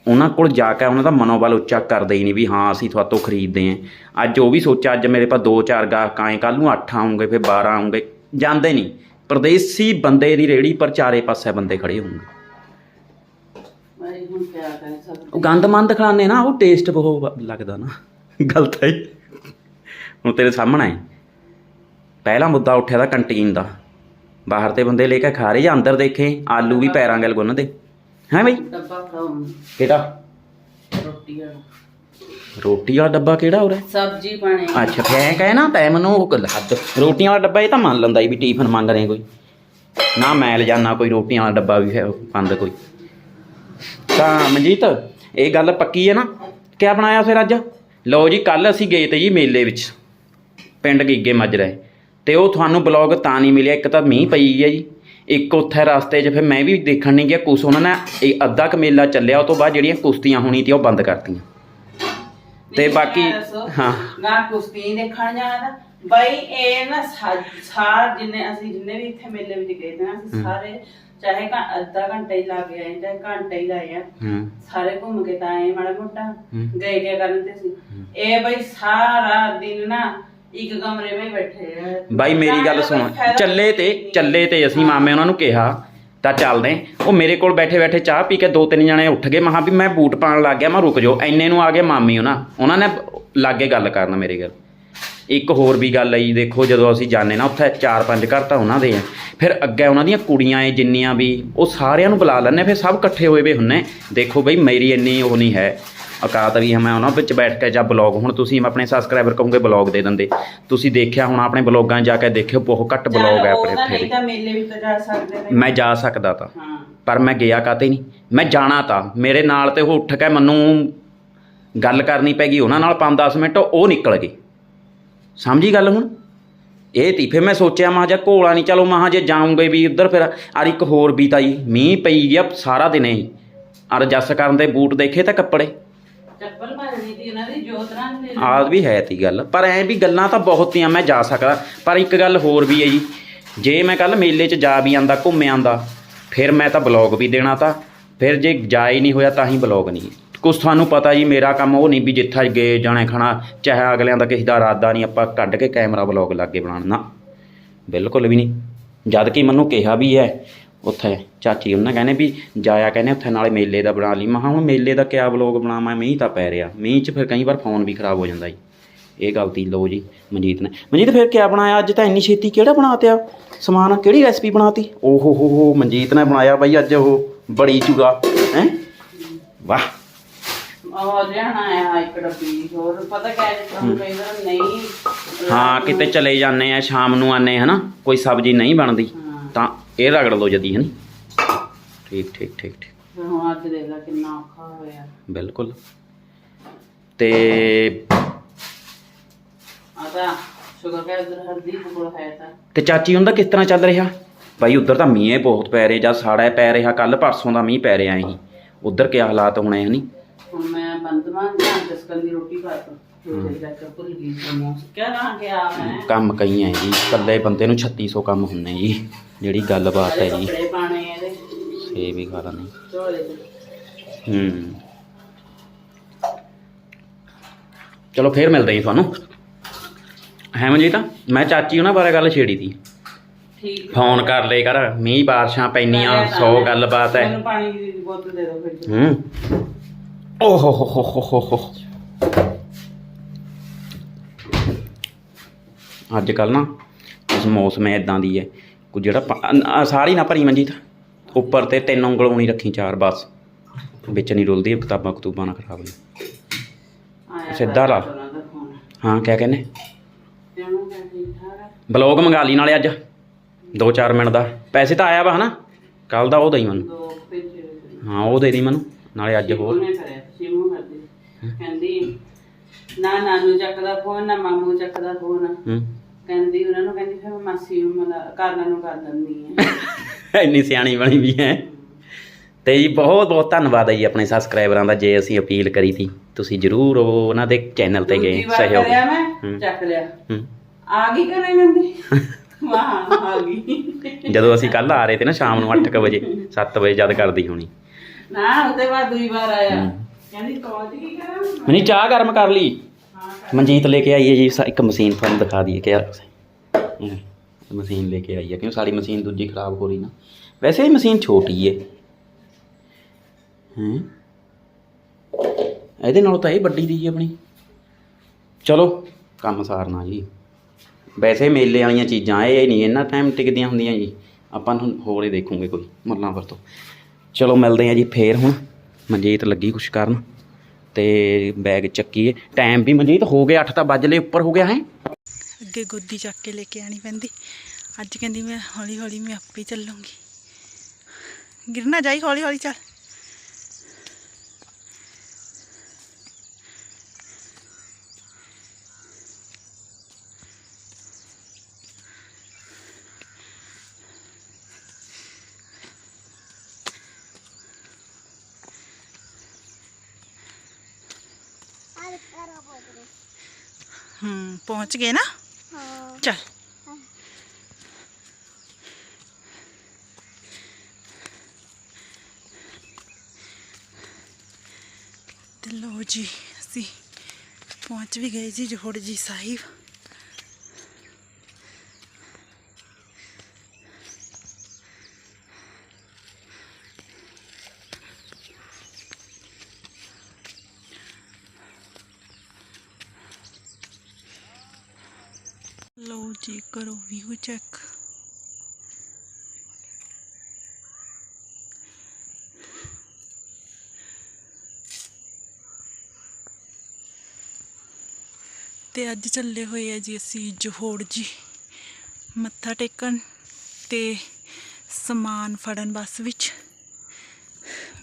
ਉਹਨਾਂ ਕੋਲ ਜਾ ਕੇ ਉਹਨਾਂ ਦਾ ਮਨੋਬਲ ਉੱਚਾ ਕਰਦੇ ਹੀ ਨਹੀਂ ਵੀ ਹਾਂ, ਅਸੀਂ ਤੁਹਾਤੋਂ ਖਰੀਦਦੇ ਆਂ ਅੱਜ ਉਹ ਵੀ ਸੋਚਿਆ, ਅੱਜ ਮੇਰੇ ਪਾਸ ਦੋ ਚਾਰ ਗਾਹਕ ਆਏ ਕੱਲ ਨੂੰ 8 ਆਉਂਗੇ, ਫਿਰ 12 ਆਉਂਗੇ। ਜਾਂਦੇ ਨਹੀਂ। ਪਰਦੇਸੀ ਬੰਦੇ ਦੀ ਰੇੜੀ ਪਰ ਚਾਰੇ ਪਾਸੇ ਬੰਦੇ ਖੜੇ ਹੋਣਗੇ। ਉਹ ਗੰਦ ਮੰਦ ਖਾਣੇ ਨਾ, ਉਹ ਟੇਸਟ ਬਹੁਤ ਲੱਗਦਾ ਨਾ। ਗਲਤ ਹੈ ਹੁਣ ਤੇਰੇ ਸਾਹਮਣੇ ਹੈ ਪਹਿਲਾ ਮੁੱਦਾ ਉੱਠਿਆ ਦਾ ਕੰਟੀਨ ਦਾ। ਬਾਹਰ ਤੇ ਬੰਦੇ ਲੈ ਕੇ ਖਾ ਰਹੇ ਜਾਂ ਅੰਦਰ ਦੇਖੇ, ਆਲੂ ਵੀ ਪੈਰਾਂ ਗਲ ਗੁੰਨਦੇ। ਹੈ ਬਈ? ਡੱਬਾ ਖਾਉਂ ਕਿਹੜਾ? ਰੋਟੀ ਵਾਲਾ ਰੋਟੀ ਵਾਲਾ ਡੱਬਾ ਕਿਹੜਾ ਉਰੇ? ਸਬਜ਼ੀ ਬਣੇ ਅੱਛਾ ਫੇ ਕਹੇ ਨਾ ਤੈ ਮੈਨੂੰ ਉਹ ਗੱਲ ਹੱਦ। ਰੋਟੀਆਂ ਵਾਲਾ ਡੱਬਾ ਇਹ ਤਾਂ ਮੰਨ ਲੈਂਦਾ ਵੀ ਟੀਫਨ ਮੰਗ ਰਹੇ ਕੋਈ। ਨਾ ਮੈਂ ਲਿਜਾਨਾ ਕੋਈ ਰੋਟੀਆਂ ਵਾਲਾ ਡੱਬਾ ਵੀ ਹੈ ਬੰਦ ਕੋਈ। ਤਾਂ ਮਨਜੀਤ ਇਹ ਗੱਲ ਪੱਕੀ ਹੈ ਨਾ? ਕਿਆ ਬਣਾਇਆ ਫਿਰ ਅੱਜ? ਲਓ ਜੀ ਕੱਲ ਅਸੀਂ ਗਏ ਤੇ ਜੀ ਮੇਲੇ ਵਿੱਚ। ਪਿੰਡ ਗਿੱਗੇ ਮੱਜਰੇ ਤੇ ਉਹ ਤੁਹਾਨੂੰ ਬਲੌਗ ਤਾਂ ਨਹੀਂ ਮਿਲਿਆ ਇੱਕ ਤਾਂ ਮੀਂਹ ਪਈ ਹੈ ਜੀ। ਇੱਕ ਉੱਥੇ ਰਸਤੇ 'ਚ ਫਿਰ ਮੈਂ ਵੀ ਦੇਖਣ ਨਹੀਂ ਗਿਆ ਕੁਛ। ਉਹਨਾਂ ਨੇ ਇਹ ਅੱਧਾ ਕੁ ਮੇਲਾ ਚੱਲਿਆ ਉਹ ਤੋਂ ਬਾਅਦ ਜਿਹੜੀਆਂ ਕੁਸ਼ਤੀਆਂ ਹੋਣੀ ਤੀ ਉਹ ਬੰਦ ਕਰਤੀਆਂ। ਤੇ ਬਾਕੀ- ਹਾਂ। ਨਾ ਕੁਸ਼ਤੀ ਦੇਖਣ ਜਾਣਾ ਤਾਂ। ਬਾਈ ਇਹ ਨਾ ਸਾਰ ਜਿੰਨੇ ਅਸੀਂ ਜਿੰਨੇ ਵੀ ਇੱਥੇ ਮੇਲੇ ਵਿੱਚ ਗਏ ਤੇ ਅਸੀਂ ਸਾਰੇ ਚਾਹੇ ਘੰ ਅੱਧਾ ਘੰਟਾ ਹੀ ਲਾ ਕੇ ਆਏ ਚਾਹੇ ਘੰਟਾ ਹੀ ਲਾਏ ਆ ਹੂੰ। ਸਾਰੇ ਘੁੰਮ ਕੇ ਤਾਂ ਆਏ ਮਾੜਾ ਮੋਟਾ। ਗਏ ਕਿਆ ਕਰਨ ਤੇ ਸੀ ਇਹ ਬਈ ਸਾਰਾ ਦਿਨ ਨਾ ਇੱਕ ਕਮਰੇ ਵਿੱਚ ਬੈਠੇ ਆ। ਬਾਈ ਮੇਰੀ ਗੱਲ ਸੁਣ। ਚੱਲੇ ਤੇ। ਚੱਲੇ ਤੇ ਅਸੀਂ ਮਾਮੇ ਉਹਨਾਂ ਨੂੰ ਕਿਹਾ ਤਾਂ ਚੱਲਦੇ। ਉਹ ਮੇਰੇ ਕੋਲ ਬੈਠੇ ਬੈਠੇ ਚਾਹ ਪੀ ਕੇ ਦੋ ਤਿੰਨ ਜਣੇ ਉੱਠ ਗਏ। ਮਹਾ ਵੀ ਮੈਂ ਬੂਟ ਪਾਣ ਲੱਗ ਗਿਆ ਮੈਂ ਰੁਕ ਜਾਓ। ਐਨੇ ਨੂੰ ਆ ਗਏ ਮਾਮੀ ਉਹਨਾਂ। ਉਹਨਾਂ ਨੇ ਲਾਗੇ ਗੱਲ ਕਰਨ ਮੇਰੇ ਗੱਲ। ਇੱਕ ਹੋਰ ਵੀ ਗੱਲ ਆਈ ਦੇਖੋ ਜਦੋਂ ਅਸੀਂ ਜਾਣੇ ਨਾ ਉੱਥੇ ਚਾਰ ਪੰਜ ਘਰ ਤਾਂ ਉਹਨਾਂ ਦੇ ਆ। ਫਿਰ ਅੱਗੇ ਉਹਨਾਂ ਦੀਆਂ ਕੁੜੀਆਂ ਏ ਜਿੰਨੀਆਂ ਵੀ ਉਹ ਸਾਰਿਆਂ ਨੂੰ ਬੁਲਾ ਲੈਂਦੇ ਫਿਰ ਸਭ ਇਕੱਠੇ ਹੋਏ ਵੇ ਹੁੰਨੇ ਦੇਖੋ ਬਈ ਮੇਰੀ ਇੰਨੀ ਉਹ ਨਹੀਂ ਹੈ। ਔਕਾਤ ਵੀ ਮੈਂ ਉਹਨਾਂ ਵਿੱਚ ਬੈਠ ਕੇ ਜਾਂ ਬਲੌਗ ਹੁਣ ਤੁਸੀਂ ਆਪਣੇ ਸਬਸਕ੍ਰਾਈਬਰ ਕਹੋਗੇ ਬਲੌਗ ਦੇ ਦਿੰਦੇ। ਤੁਸੀਂ ਦੇਖਿਆ ਹੁਣ ਆਪਣੇ ਬਲੌਗਾਂ ਜਾ ਕੇ ਦੇਖਿਓ ਬਹੁਤ ਘੱਟ ਬਲੌਗ ਹੈ ਆਪਣੇ ਨਹੀਂ ਦੇ ਤਾਂ ਮੇਲੇ ਵਿੱਚ ਤਾਂ ਜਾ ਸਕਦੇ ਨੇ। ਮੈਂ ਜਾ ਸਕਦਾ ਤਾਂ ਪਰ ਮੈਂ ਗਿਆ ਕਾਤੇ ਨਹੀਂ? ਮੈਂ ਜਾਣਾ ਤਾਂ ਮੇਰੇ ਨਾਲ ਤੇ ਉਹ ਉੱਠ ਕੇ ਮੈਨੂੰ ਗੱਲ ਕਰਨੀ ਪੈ ਗਈ ਉਹਨਾਂ ਨਾਲ 5-10 ਮਿੰਟ ਉਹ ਨਿਕਲ ਗਏ। ਸਮਝੀ ਗੱਲ ਹੁਣ? ਇਹ ਤੀ ਫਿਰ ਮੈਂ ਸੋਚਿਆ ਮਾ ਜਾ ਘੋਲਾ ਨਹੀਂ ਚਲੋ ਮਹਾ ਜੇ ਜਾਉਂਗੇ ਵੀ ਉੱਧਰ ਫਿਰ ਅਰ ਇੱਕ ਹੋਰ ਵੀ ਤਾਂ ਜੀ ਮੀਂਹ ਪਈ ਗਿਆ ਸਾਰਾ ਦਿਨ ਹੀ ਅਰ ਜੱਸ ਕਰਨ ਦੇ ਬੂਟ ਦੇਖੇ ਤਾਂ ਕੱਪੜੇ? ਚੱਪਲ ਮਾਰਨੀ ਸੀ ਉਹਨਾਂ ਦੀ ਜੋਤ ਰੰਗ ਦੇ ਆਦ ਵੀ ਹੈ ਤੀ ਗੱਲ, ਪਰ ਐ ਵੀ ਗੱਲਾਂ ਤਾਂ ਬਹੁਤ ਤੀਆਂ ਮੈਂ ਜਾ ਸਕਦਾ, ਪਰ ਇੱਕ ਗੱਲ ਹੋਰ ਵੀ ਹੈ ਜੀ, ਜੇ ਮੈਂ ਕੱਲ ਮੇਲੇ 'ਚ ਜਾ ਵੀ ਆਂਦਾ ਘੁੰਮ ਆਂਦਾ, ਫਿਰ ਮੈਂ ਤਾਂ ਬਲੌਗ ਵੀ ਦੇਣਾ ਤਾਂ, ਫਿਰ ਜੇ ਜਾ ਹੀ ਨਹੀਂ ਹੋਇਆ ਤਾਂ ਹੀ ਬਲੌਗ ਨਹੀਂ। ਕੁਛ ਤੁਹਾਨੂੰ ਪਤਾ ਜੀ, ਮੇਰਾ ਕੰਮ ਉਹ ਨਹੀਂ ਵੀ ਜਿੱਥੇ ਗਏ, ਜਾਣੇ ਖਾਣਾ, ਚਾਹੇ ਅਗਲਿਆਂ ਦਾ ਕਿਸੇ ਦਾ ਇਰਾਦਾ ਨਹੀਂ, ਆਪਾਂ ਕੱਢ ਕੇ ਕੈਮਰਾ ਬਲੌਗ ਲਾਗੇ ਬਣਾਉਣਾ ਬਿਲਕੁਲ ਵੀ ਨਹੀਂ, ਜਦ ਕਿ ਮੈਨੂੰ ਕਿਹਾ ਵੀ ਹੈ ਉੱਥੇ। ਚਾਚੀ ਉਹਨਾਂ ਕਹਿੰਦੇ ਵੀ ਜਾਇਆ ਕਹਿੰਦੇ ਉੱਥੇ ਨਾਲੇ ਮੇਲੇ ਦਾ ਬਣਾ ਲਈ। ਮੈਂ ਕਿਹਾ ਹੁਣ ਮੇਲੇ ਦਾ ਕਿਆ ਬਲੌਗ ਬਣਾਵਾਂ ਮੀਂਹ ਤਾਂ ਪੈ ਰਿਹਾ। ਮੀਂਹ 'ਚ ਫਿਰ ਕਈ ਵਾਰ ਫੋਨ ਵੀ ਖਰਾਬ ਹੋ ਜਾਂਦਾ ਜੀ। ਇਹ ਗਲਤੀ ਲਓ ਜੀ ਮਨਜੀਤ ਨੇ। ਮਨਜੀਤ ਫਿਰ ਕਿਆ ਬਣਾਇਆ? ਅੱਜ ਤਾਂ ਇੰਨੀ ਛੇਤੀ ਕਿਹੜਾ ਬਣਾਤਿਆ? ਸਮਾਨ ਕਿਹੜੀ ਰੈਸਪੀ ਬਣਾਤੀ? ਓਹੋ ਹੋ ਹੋ ਮਨਜੀਤ ਨੇ ਬਣਾਇਆ ਬਾਈ ਅੱਜ ਉਹ ਬੜੀ ਚੂਰਾ ਹੈ? ਵਾਹ। ਹਾਂ। ਕਿਤੇ ਚਲੇ ਜਾਂਦੇ ਆ ਸ਼ਾਮ ਨੂੰ ਆਨੇ ਹਨਾ? ਕੋਈ ਸਬਜ਼ੀ ਨਹੀਂ ਬਣਦੀ। ਤਾਂ ਇਹ ਰਗੜ ਲਓ ਜਦੀ ਹਨੀ ਠੀਕ ਠੀਕ ਠੀਕ ਠੀਕ। ਹੁਣ ਅੱਜ ਦੇਖ ਲੈ ਕਿੰਨਾ ਔਖਾ ਹੋਇਆ। ਬਿਲਕੁਲ। ਤੇ ਆ ਤਾਂ ਸ਼ੁਕਰ ਕਰ ਉਧਰ ਹਲਦੀ ਕੋਲ ਹੈ ਤਾਂ। ਤੇ ਚਾਚੀ ਹੁੰਦਾ ਕਿਸ ਤਰ੍ਹਾਂ ਚੱਲ ਰਿਹਾ? ਭਾਈ ਉਧਰ ਤਾਂ ਮੀਂਹ ਬਹੁਤ ਪੈ ਰਿਹਾ ਜਾਂ ਸਾੜਾ ਪੈ ਰਿਹਾ ਕੱਲ ਪਰਸੋਂ ਦਾ ਮੀਂਹ ਪੈ ਰਿਹਾ ਸੀ। ਉਧਰ ਕੀ ਹਾਲਾਤ ਹੋਣੇ ਹਨੀ ਹੁਣ ਮੈਂ ਬੰਦਮਾਨ ਜਾਂ ਦਸਕਨ ਦੀ ਰੋਟੀ ਖਾ ਤਾ ਕੰਮ ਕਈ ਹੈ ਜੀ ਇਕੱਲੇ ਬੰਦੇ ਨੂੰ 3600 ਕੰਮ ਹੁੰਨੇ ਜੀ। ਜਿਹੜੀ ਗੱਲਬਾਤ ਹੈ ਜੀ। ਕੱਪੜੇ ਪਾਣੇ ਇਹਦੇ। ਝੋਲੇ ਚ ਹੂੰ। ਚਲੋ ਫੇਰ ਮਿਲਦੇ ਹਾਂ ਜੀ ਤੁਹਾਨੂੰ। ਹੈ ਮਨਜੀਤ? ਮੈਂ ਚਾਚੀ ਉਹਨਾਂ ਬਾਰੇ ਗੱਲ ਛੇੜੀ ਤੀ। ਠੀਕ ਫੋਨ ਕਰ ਲੈ ਕਰ ਮੀਂਹ ਬਾਰਿਸ਼ਾਂ ਪੈਣੀਆਂ 100 ਗੱਲਬਾਤ ਹੈ। ਮੈਨੂੰ ਪਾਣੀ ਦੀ ਬੋਤਲ ਦੇ ਦਿਓ ਫਿਰ। ਹੂੰ। ਓ ਹੋ ਹੋ ਹੋ ਹੋ ਹੋ ਹੋ। ਅੱਜ ਕੱਲ ਨਾ ਇਸ ਮੌਸਮ ਇਦਾਂ ਦੀ ਹੈ। ਕੋਈ ਜਿਹੜਾ ਪਾ- ਆ ਸਾਰੀ ਨਾ ਭਰੀ ਮਨਜੀਤ ਉੱਪਰ ਤੇ ਤਿੰਨ ਉਂਗਲ ਹੋਣੀ ਰੱਖੀ ਚਾਰ ਬਸ। ਵਿੱਚ ਨਹੀਂ ਰੁਲਦੀ ਕਿਤਾਬਾਂ ਕਤੂਬਾਂ ਨਾ ਖਰਾਬ ਆਇਆ ਸਿੱਧਾ ਲਾ। ਉਹਨਾਂ ਦਾ ਫੋਨ। ਹਾਂ ਕਿਆ ਕਹਿੰਦੇ? ਤੇ ਕਿਹਾ ਠੀਕ ਠਾਕ ਆ ਬਲੌਗ ਮੰਗਾ ਲਈ ਨਾਲੇ ਅੱਜ। 2-4 ਮਿੰਟ ਦਾ। ਪੈਸੇ ਤਾਂ ਆਇਆ ਵਾ ਹਨਾ? ਕੱਲ ਦਾ ਉਹ ਦਈ ਮੈਨੂੰ। ਦੋ ਭੇਜੇ ਹੋਏ ਸੀ। ਹਾਂ ਉਹ ਦੇ ਦੀ ਮੈਨੂੰ। ਨਾਲੇ ਅੱਜ ਹੋਰ। ਉਹਨੇ ਕਰਿਆ ਸਿਮੂ ਕਰਦੀ। ਕਹਿੰਦੀ ਨਾ ਨਾਨੂ ਚੱਕਦਾ ਫੋਨ ਨਾ ਮਾਮੂ ਚੱਕਦਾ ਫੋਨ। ਹੂੰ। ਕਹਿੰਦੀ ਉਹਨਾਂ ਨੂੰ ਕਹਿੰਦੀ ਫਿਰ ਮਾਸੀ ਨੂੰ ਮਲਾ ਕਰਨਾ ਨੂੰ ਕਰ ਦਿੰਦੀ ਆ। <laughs> ਇੰਨੀ ਸਿਆਣੀ ਬਣੀ ਵੀ ਹੈ। ਤੇ ਜੀ ਬਹੁਤ ਬਹੁਤ ਧੰਨਵਾਦ ਹੈ ਜੀ ਆਪਣੇ ਸਬਸਕ੍ਰਾਈਬਰਾਂ ਦਾ ਜੇ ਅਸੀਂ ਅਪੀਲ ਕਰੀ ਤੀ ਤੁਸੀਂ ਜਰੂਰ ਉਹਨਾਂ ਦੇ ਚੈਨਲ ਤੇ ਗਏ ਦੂਜੀ ਵਾਰ ਸਹਿਯੋਗ। ਕਰਿਆ ਮੈਂ ਹੂੰ। ਚੱਕ ਲਿਆ। ਹੂੰ। ਆ ਗਈ ਕਰੇ ਨੰਦੀ ਵਾਹ ਆ ਗਈ। ਜਦੋਂ ਅਸੀਂ ਕੱਲ ਆ ਰਹੇ ਤੇ ਨਾ ਸ਼ਾਮ ਨੂੰ 8:00 ਵਜੇ 7 ਵਜੇ ਜਦ ਕਰਦੀ ਹੋਣੀ। ਨਾ ਉਹਦੇ ਬਾਅਦ ਦੂਜੀ ਵਾਰ ਆਇਆ। ਕਹਿੰਦੀ ਕੌਣ ਕੀ ਕਰਾਂ? ਮਨੀ ਚਾਹ ਗਰਮ ਕਰ ਲਈ। ਮਨਜੀਤ ਲੈ ਕੇ ਆਈ ਹੈ ਜੀ, ਸਾ- ਇੱਕ ਮਸ਼ੀਨ ਤੁਹਾਨੂੰ ਦਿਖਾ ਦਈਏ ਕਿ ਯਾਰ ਇਹ ਮਸ਼ੀਨ ਲੈ ਕੇ ਆਈ ਹੈ, ਕਿਉਂ ਸਾਡੀ ਮਸ਼ੀਨ ਦੂਜੀ ਖਰਾਬ ਹੋ ਰਹੀ ਨਾ। ਵੈਸੇ ਇਹ ਮਸ਼ੀਨ ਛੋਟੀ ਹੈ ਹੈਂ? ਇਹਦੇ ਨਾਲੋਂ ਤਾਂ ਇਹ ਵੱਡੀ ਦੀ ਜੀ ਆਪਣੀ। ਚਲੋ, ਕੰਮ ਸਾਰਨਾ ਜੀ। ਵੈਸੇ ਮੇਲੇ ਵਾਲੀਆਂ ਚੀਜ਼ਾਂ, ਇਹ ਨਹੀਂ, ਇੰਨਾ ਟਾਈਮ ਟਿਕਦੀਆਂ ਹੁੰਦੀਆਂ ਜੀ। ਆਪਾਂ ਨੂੰ ਹੋਰ ਹੀ ਦੇਖੂਗੇ ਕੋਈ ਮੱਲਾਂ ਵਰਤੋਂ ਚਲੋ ਮਿਲਦੇ ਆ ਜੀ ਫੇਰ ਹੁਣ। ਮਨਜੀਤ ਲੱਗੀ ਕੁਛ ਕਰਨ। ਤੇ ਬੈਗ ਚੱਕੀਏ। ਟਾਈਮ ਵੀ ਮਨਜੀਤ ਹੋ ਗਿਆ 8 ਤਾਂ ਵੱਜ ਲਏ, ਉੱਪਰ ਹੋ ਗਿਆ ਹੈ। ਅੱਗੇ ਗੋਦੀ ਚੱਕ ਕੇ ਲੈ ਕੇ ਆਣੀ ਪੈਂਦੀ। ਅੱਜ ਕਹਿੰਦੀ ਮੈਂ ਹੌਲੀ ਹੌਲੀ ਮੈਂ ਆਪੇ ਚੱਲੂੰਗੀ। ਗਿਰਨਾ ਜਾਈ ਹੌਲੀ ਹੌਲੀ ਚੱਲ। ਹੂੰ ਪਹੁੰਚ ਗਏ ਨਾ? ਚੱਲ। ਤੇ ਲੋ ਜੀ ਅਸੀਂ ਪਹੁੰਚ ਵੀ ਗਏ ਜੀ ਜੋੜ ਜੀ ਸਾਹਿਬ। ਜੀ ਕਰੋ ਵਿਊ ਚੈੱਕ ਤੇ ਅੱਜ ਚੱਲੇ ਹੋਏ ਆ ਜੀ ਅਸੀਂ ਜੋਹੜ ਜੀ। ਮੱਥਾ ਟੇਕਣ ਤੇ ਸਮਾਨ ਫੜਨ ਬੱਸ ਵਿੱਚ।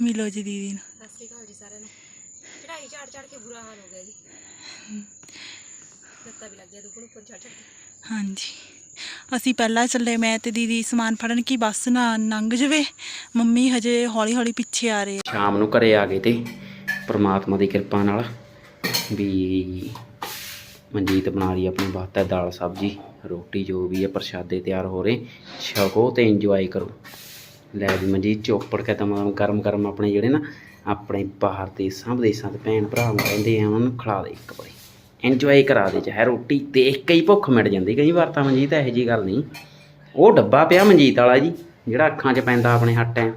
ਮਿਲੋ ਜੀ ਦੀਦੀ ਨੂੰ। ਸਤਿ ਸ਼੍ਰੀ ਅਕਾਲ ਜੀ ਸਾਰਿਆਂ ਨੂੰ। ਚੜਾਈ ਝਾੜ ਝਾੜ ਕੇ ਬੁਰਾ ਹਾਲ ਹੋ ਗਿਆ ਜੀ। ਲੱਤਾਂ ਵੀ ਲੱਗ ਗਿਆ ਦੁੱਖਣ ਉੱਪਰ ਚੜ ਚੜ ਕੇ। ਹਾਂਜੀ। ਅਸੀਂ ਪਹਿਲਾਂ ਚੱਲੇ, ਮੈਂ ਤੇ ਦੀਦੀ ਸਮਾਨ ਫੜਨ ਕੀ ਬੱਸ ਨਾ ਲੰਘ ਜਵੇ। ਮੰਮੀ ਹਜੇ ਹੌਲੀ ਹੌਲੀ ਪਿੱਛੇ ਆ ਰਹੇ ਸ਼ਾਮ ਨੂੰ ਘਰੇ ਆ ਗਏ ਤੇ ਪ੍ਰਮਾਤਮਾ ਦੀ ਕਿਰਪਾ ਨਾਲ ਵੀ ਮਨਜੀਤ ਬਣਾ ਲਈ ਆਪਣੇ ਵਾਸਤੇ ਦਾਲ, ਸਬਜੀ, ਰੋਟੀ ਜੋ ਵੀ ਹੈ ਪ੍ਰਸ਼ਾਦੇ ਤਿਆਰ ਹੋ ਰਹੇ। ਛਕੋ ਤੇ ਇੰਜੋਏ ਕਰੋ। ਲੈ ਵੀ ਮਨਜੀਤ, ਚੋਪੜ ਕੇ ਤਮਾਮ ਗਰਮ ਗਰਮ ਆਪਣੇ ਜਿਹੜੇ ਨਾ ਆਪਣੇ ਬਾਹਰ ਦੇਸਾਂ ਵਿਦੇਸਾਂ ਦੇ ਭੈਣ ਭਰਾ ਨੂੰ ਕਹਿੰਦੇ ਆ, ਉਹਨਾਂ ਨੂੰ ਖਿਲਾ ਦੇ ਇੱਕ ਵਾਰੀ। ਇੰਜੋਏ ਕਰਾ ਦੇ ਚਾਹੇ ਰੋਟੀ ਦੇਖ ਕੇ ਹੀ ਭੁੱਖ ਮਿਟ ਜਾਂਦੀ। ਕਈ ਵਾਰ ਤਾਂ ਮਨਜੀਤ ਇਹੋ ਜੀ ਗੱਲ ਨਹੀਂ। ਉਹ ਡੱਬਾ ਪਿਆ ਮਨਜੀਤ ਵਾਲਾ ਜੀ ਜਿਹੜਾ ਅੱਖਾਂ 'ਚ ਪੈਂਦਾ ਆਪਣੇ ਹੱਟ ਟਾਈਮ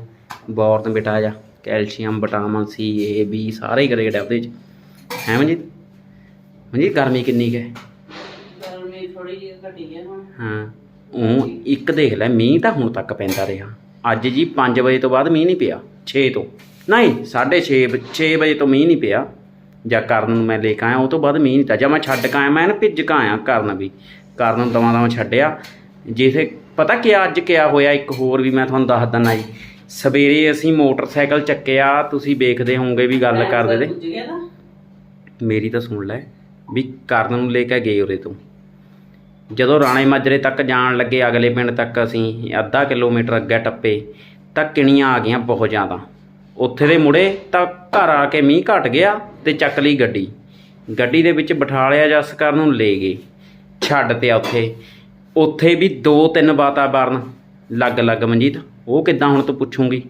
ਬੋਰਨ ਬਿਟਾ ਜਾ calcium vitamin C A B ਸਾਰੇ ਹੀ ਗ੍ਰੇਡ ਆ ਉਹਦੇ 'ਚ। ਹੈ ਮਨਜੀਤ? ਮਨਜੀਤ ਗਰਮੀ ਕਿੰਨੀ ਕੁ ਹੈ? ਗਰਮੀ ਥੋੜੀ ਜਿਹੀ ਘਟੀ ਹੈ ਹੁਣ। ਹਾਂ ਉਹ ਇੱਕ ਦੇਖ ਲੈ ਮੀਂਹ ਤਾਂ ਹੁਣ ਤੱਕ ਪੈਂਦਾ ਰਿਹਾ। ਅੱਜ ਜੀ 5 ਵਜੇ ਤੋਂ ਬਾਅਦ ਮੀਂਹ ਨਹੀਂ ਪਿਆ 6 ਤੋਂ। ਨਹੀਂ 6:30 6 ਵਜੇ ਤੋਂ ਮੀਂਹ ਨਹੀਂ ਪਿਆ। ਜਾਂ ਕਰਨ ਨੂੰ ਮੈਂ ਲੈ ਕੇ ਆਇਆ ਉਹ ਤੋਂ ਬਾਅਦ ਮੀਂਹ ਨਹੀਂ ਤਾਂ ਜਾਂ ਮੈਂ ਛੱਡ ਕੇ ਆਇਆ ਮੈਂ ਨਾ ਭਿੱਜ ਕੇ ਆਇਆ ਕਰਨ ਵੀ। ਕਰਨ ਨੂੰ ਦਵਾਂ ਦਵਾਂ ਛੱਡਿਆ। ਜਿਸੇ ਪਤਾ ਕੀ ਅੱਜ ਕਿਆ ਹੋਇਆ ਇੱਕ ਹੋਰ ਵੀ ਮੈਂ ਤੁਹਾਨੂੰ ਦੱਸ ਦਿੰਦਾ ਜੀ। ਸਵੇਰੇ ਅਸੀਂ ਮੋਟਰਸਾਈਕਲ ਚੱਕਿਆ ਤੁਸੀਂ ਵੇਖਦੇ ਹੋਵੋਗੇ ਵੀ ਗੱਲ ਕਰਦੇ ਤੇ ਮੇਰੀ ਤਾਂ ਸੁਣ ਲੈ ਵੀ ਕਰਨ ਨੂੰ ਲੈ ਕੇ ਗਏ ਉਰੇ ਤੋਂ। ਜਦੋਂ ਰਾਣੇ ਮਾਜਰੇ ਤੱਕ ਜਾਣ ਲੱਗੇ ਅਗਲੇ ਪਿੰਡ ਤੱਕ ਅਸੀਂ ਅੱਧਾ ਕਿਲੋਮੀਟਰ ਅੱਗੇ ਟੱਪੇ ਤਾਂ ਕਿਣੀਆਂ ਆ ਗਈਆਂ ਬਹੁਤ ਜ਼ਿਆਦਾ। ਉੱਥੇ ਦੇ ਮੁੜੇ ਤਾਂ ਘਰ ਆ ਕੇ ਮੀਂਹ ਘਟ ਗਿਆ ਤੇ ਚੱਕ ਲਈ ਗੱਡੀ। ਗੱਡੀ ਦੇ ਵਿੱਚ ਬਿਠਾ ਲਿਆ ਜਸ ਕਰਨ ਨੂੰ ਲੈ ਗਏ। ਛੱਡ ਤੇ ਉੱਥੇ। ਉੱਥੇ ਵੀ ਦੋ ਤਿੰਨ ਵਾਤਾਵਰਨ ਲੱਗ ਲੱਗ ਮਨਜੀਤ ਉਹ ਕਿੱਦਾਂ ਹੁਣ ਤੂੰ ਪੁੱਛੂਗੀ?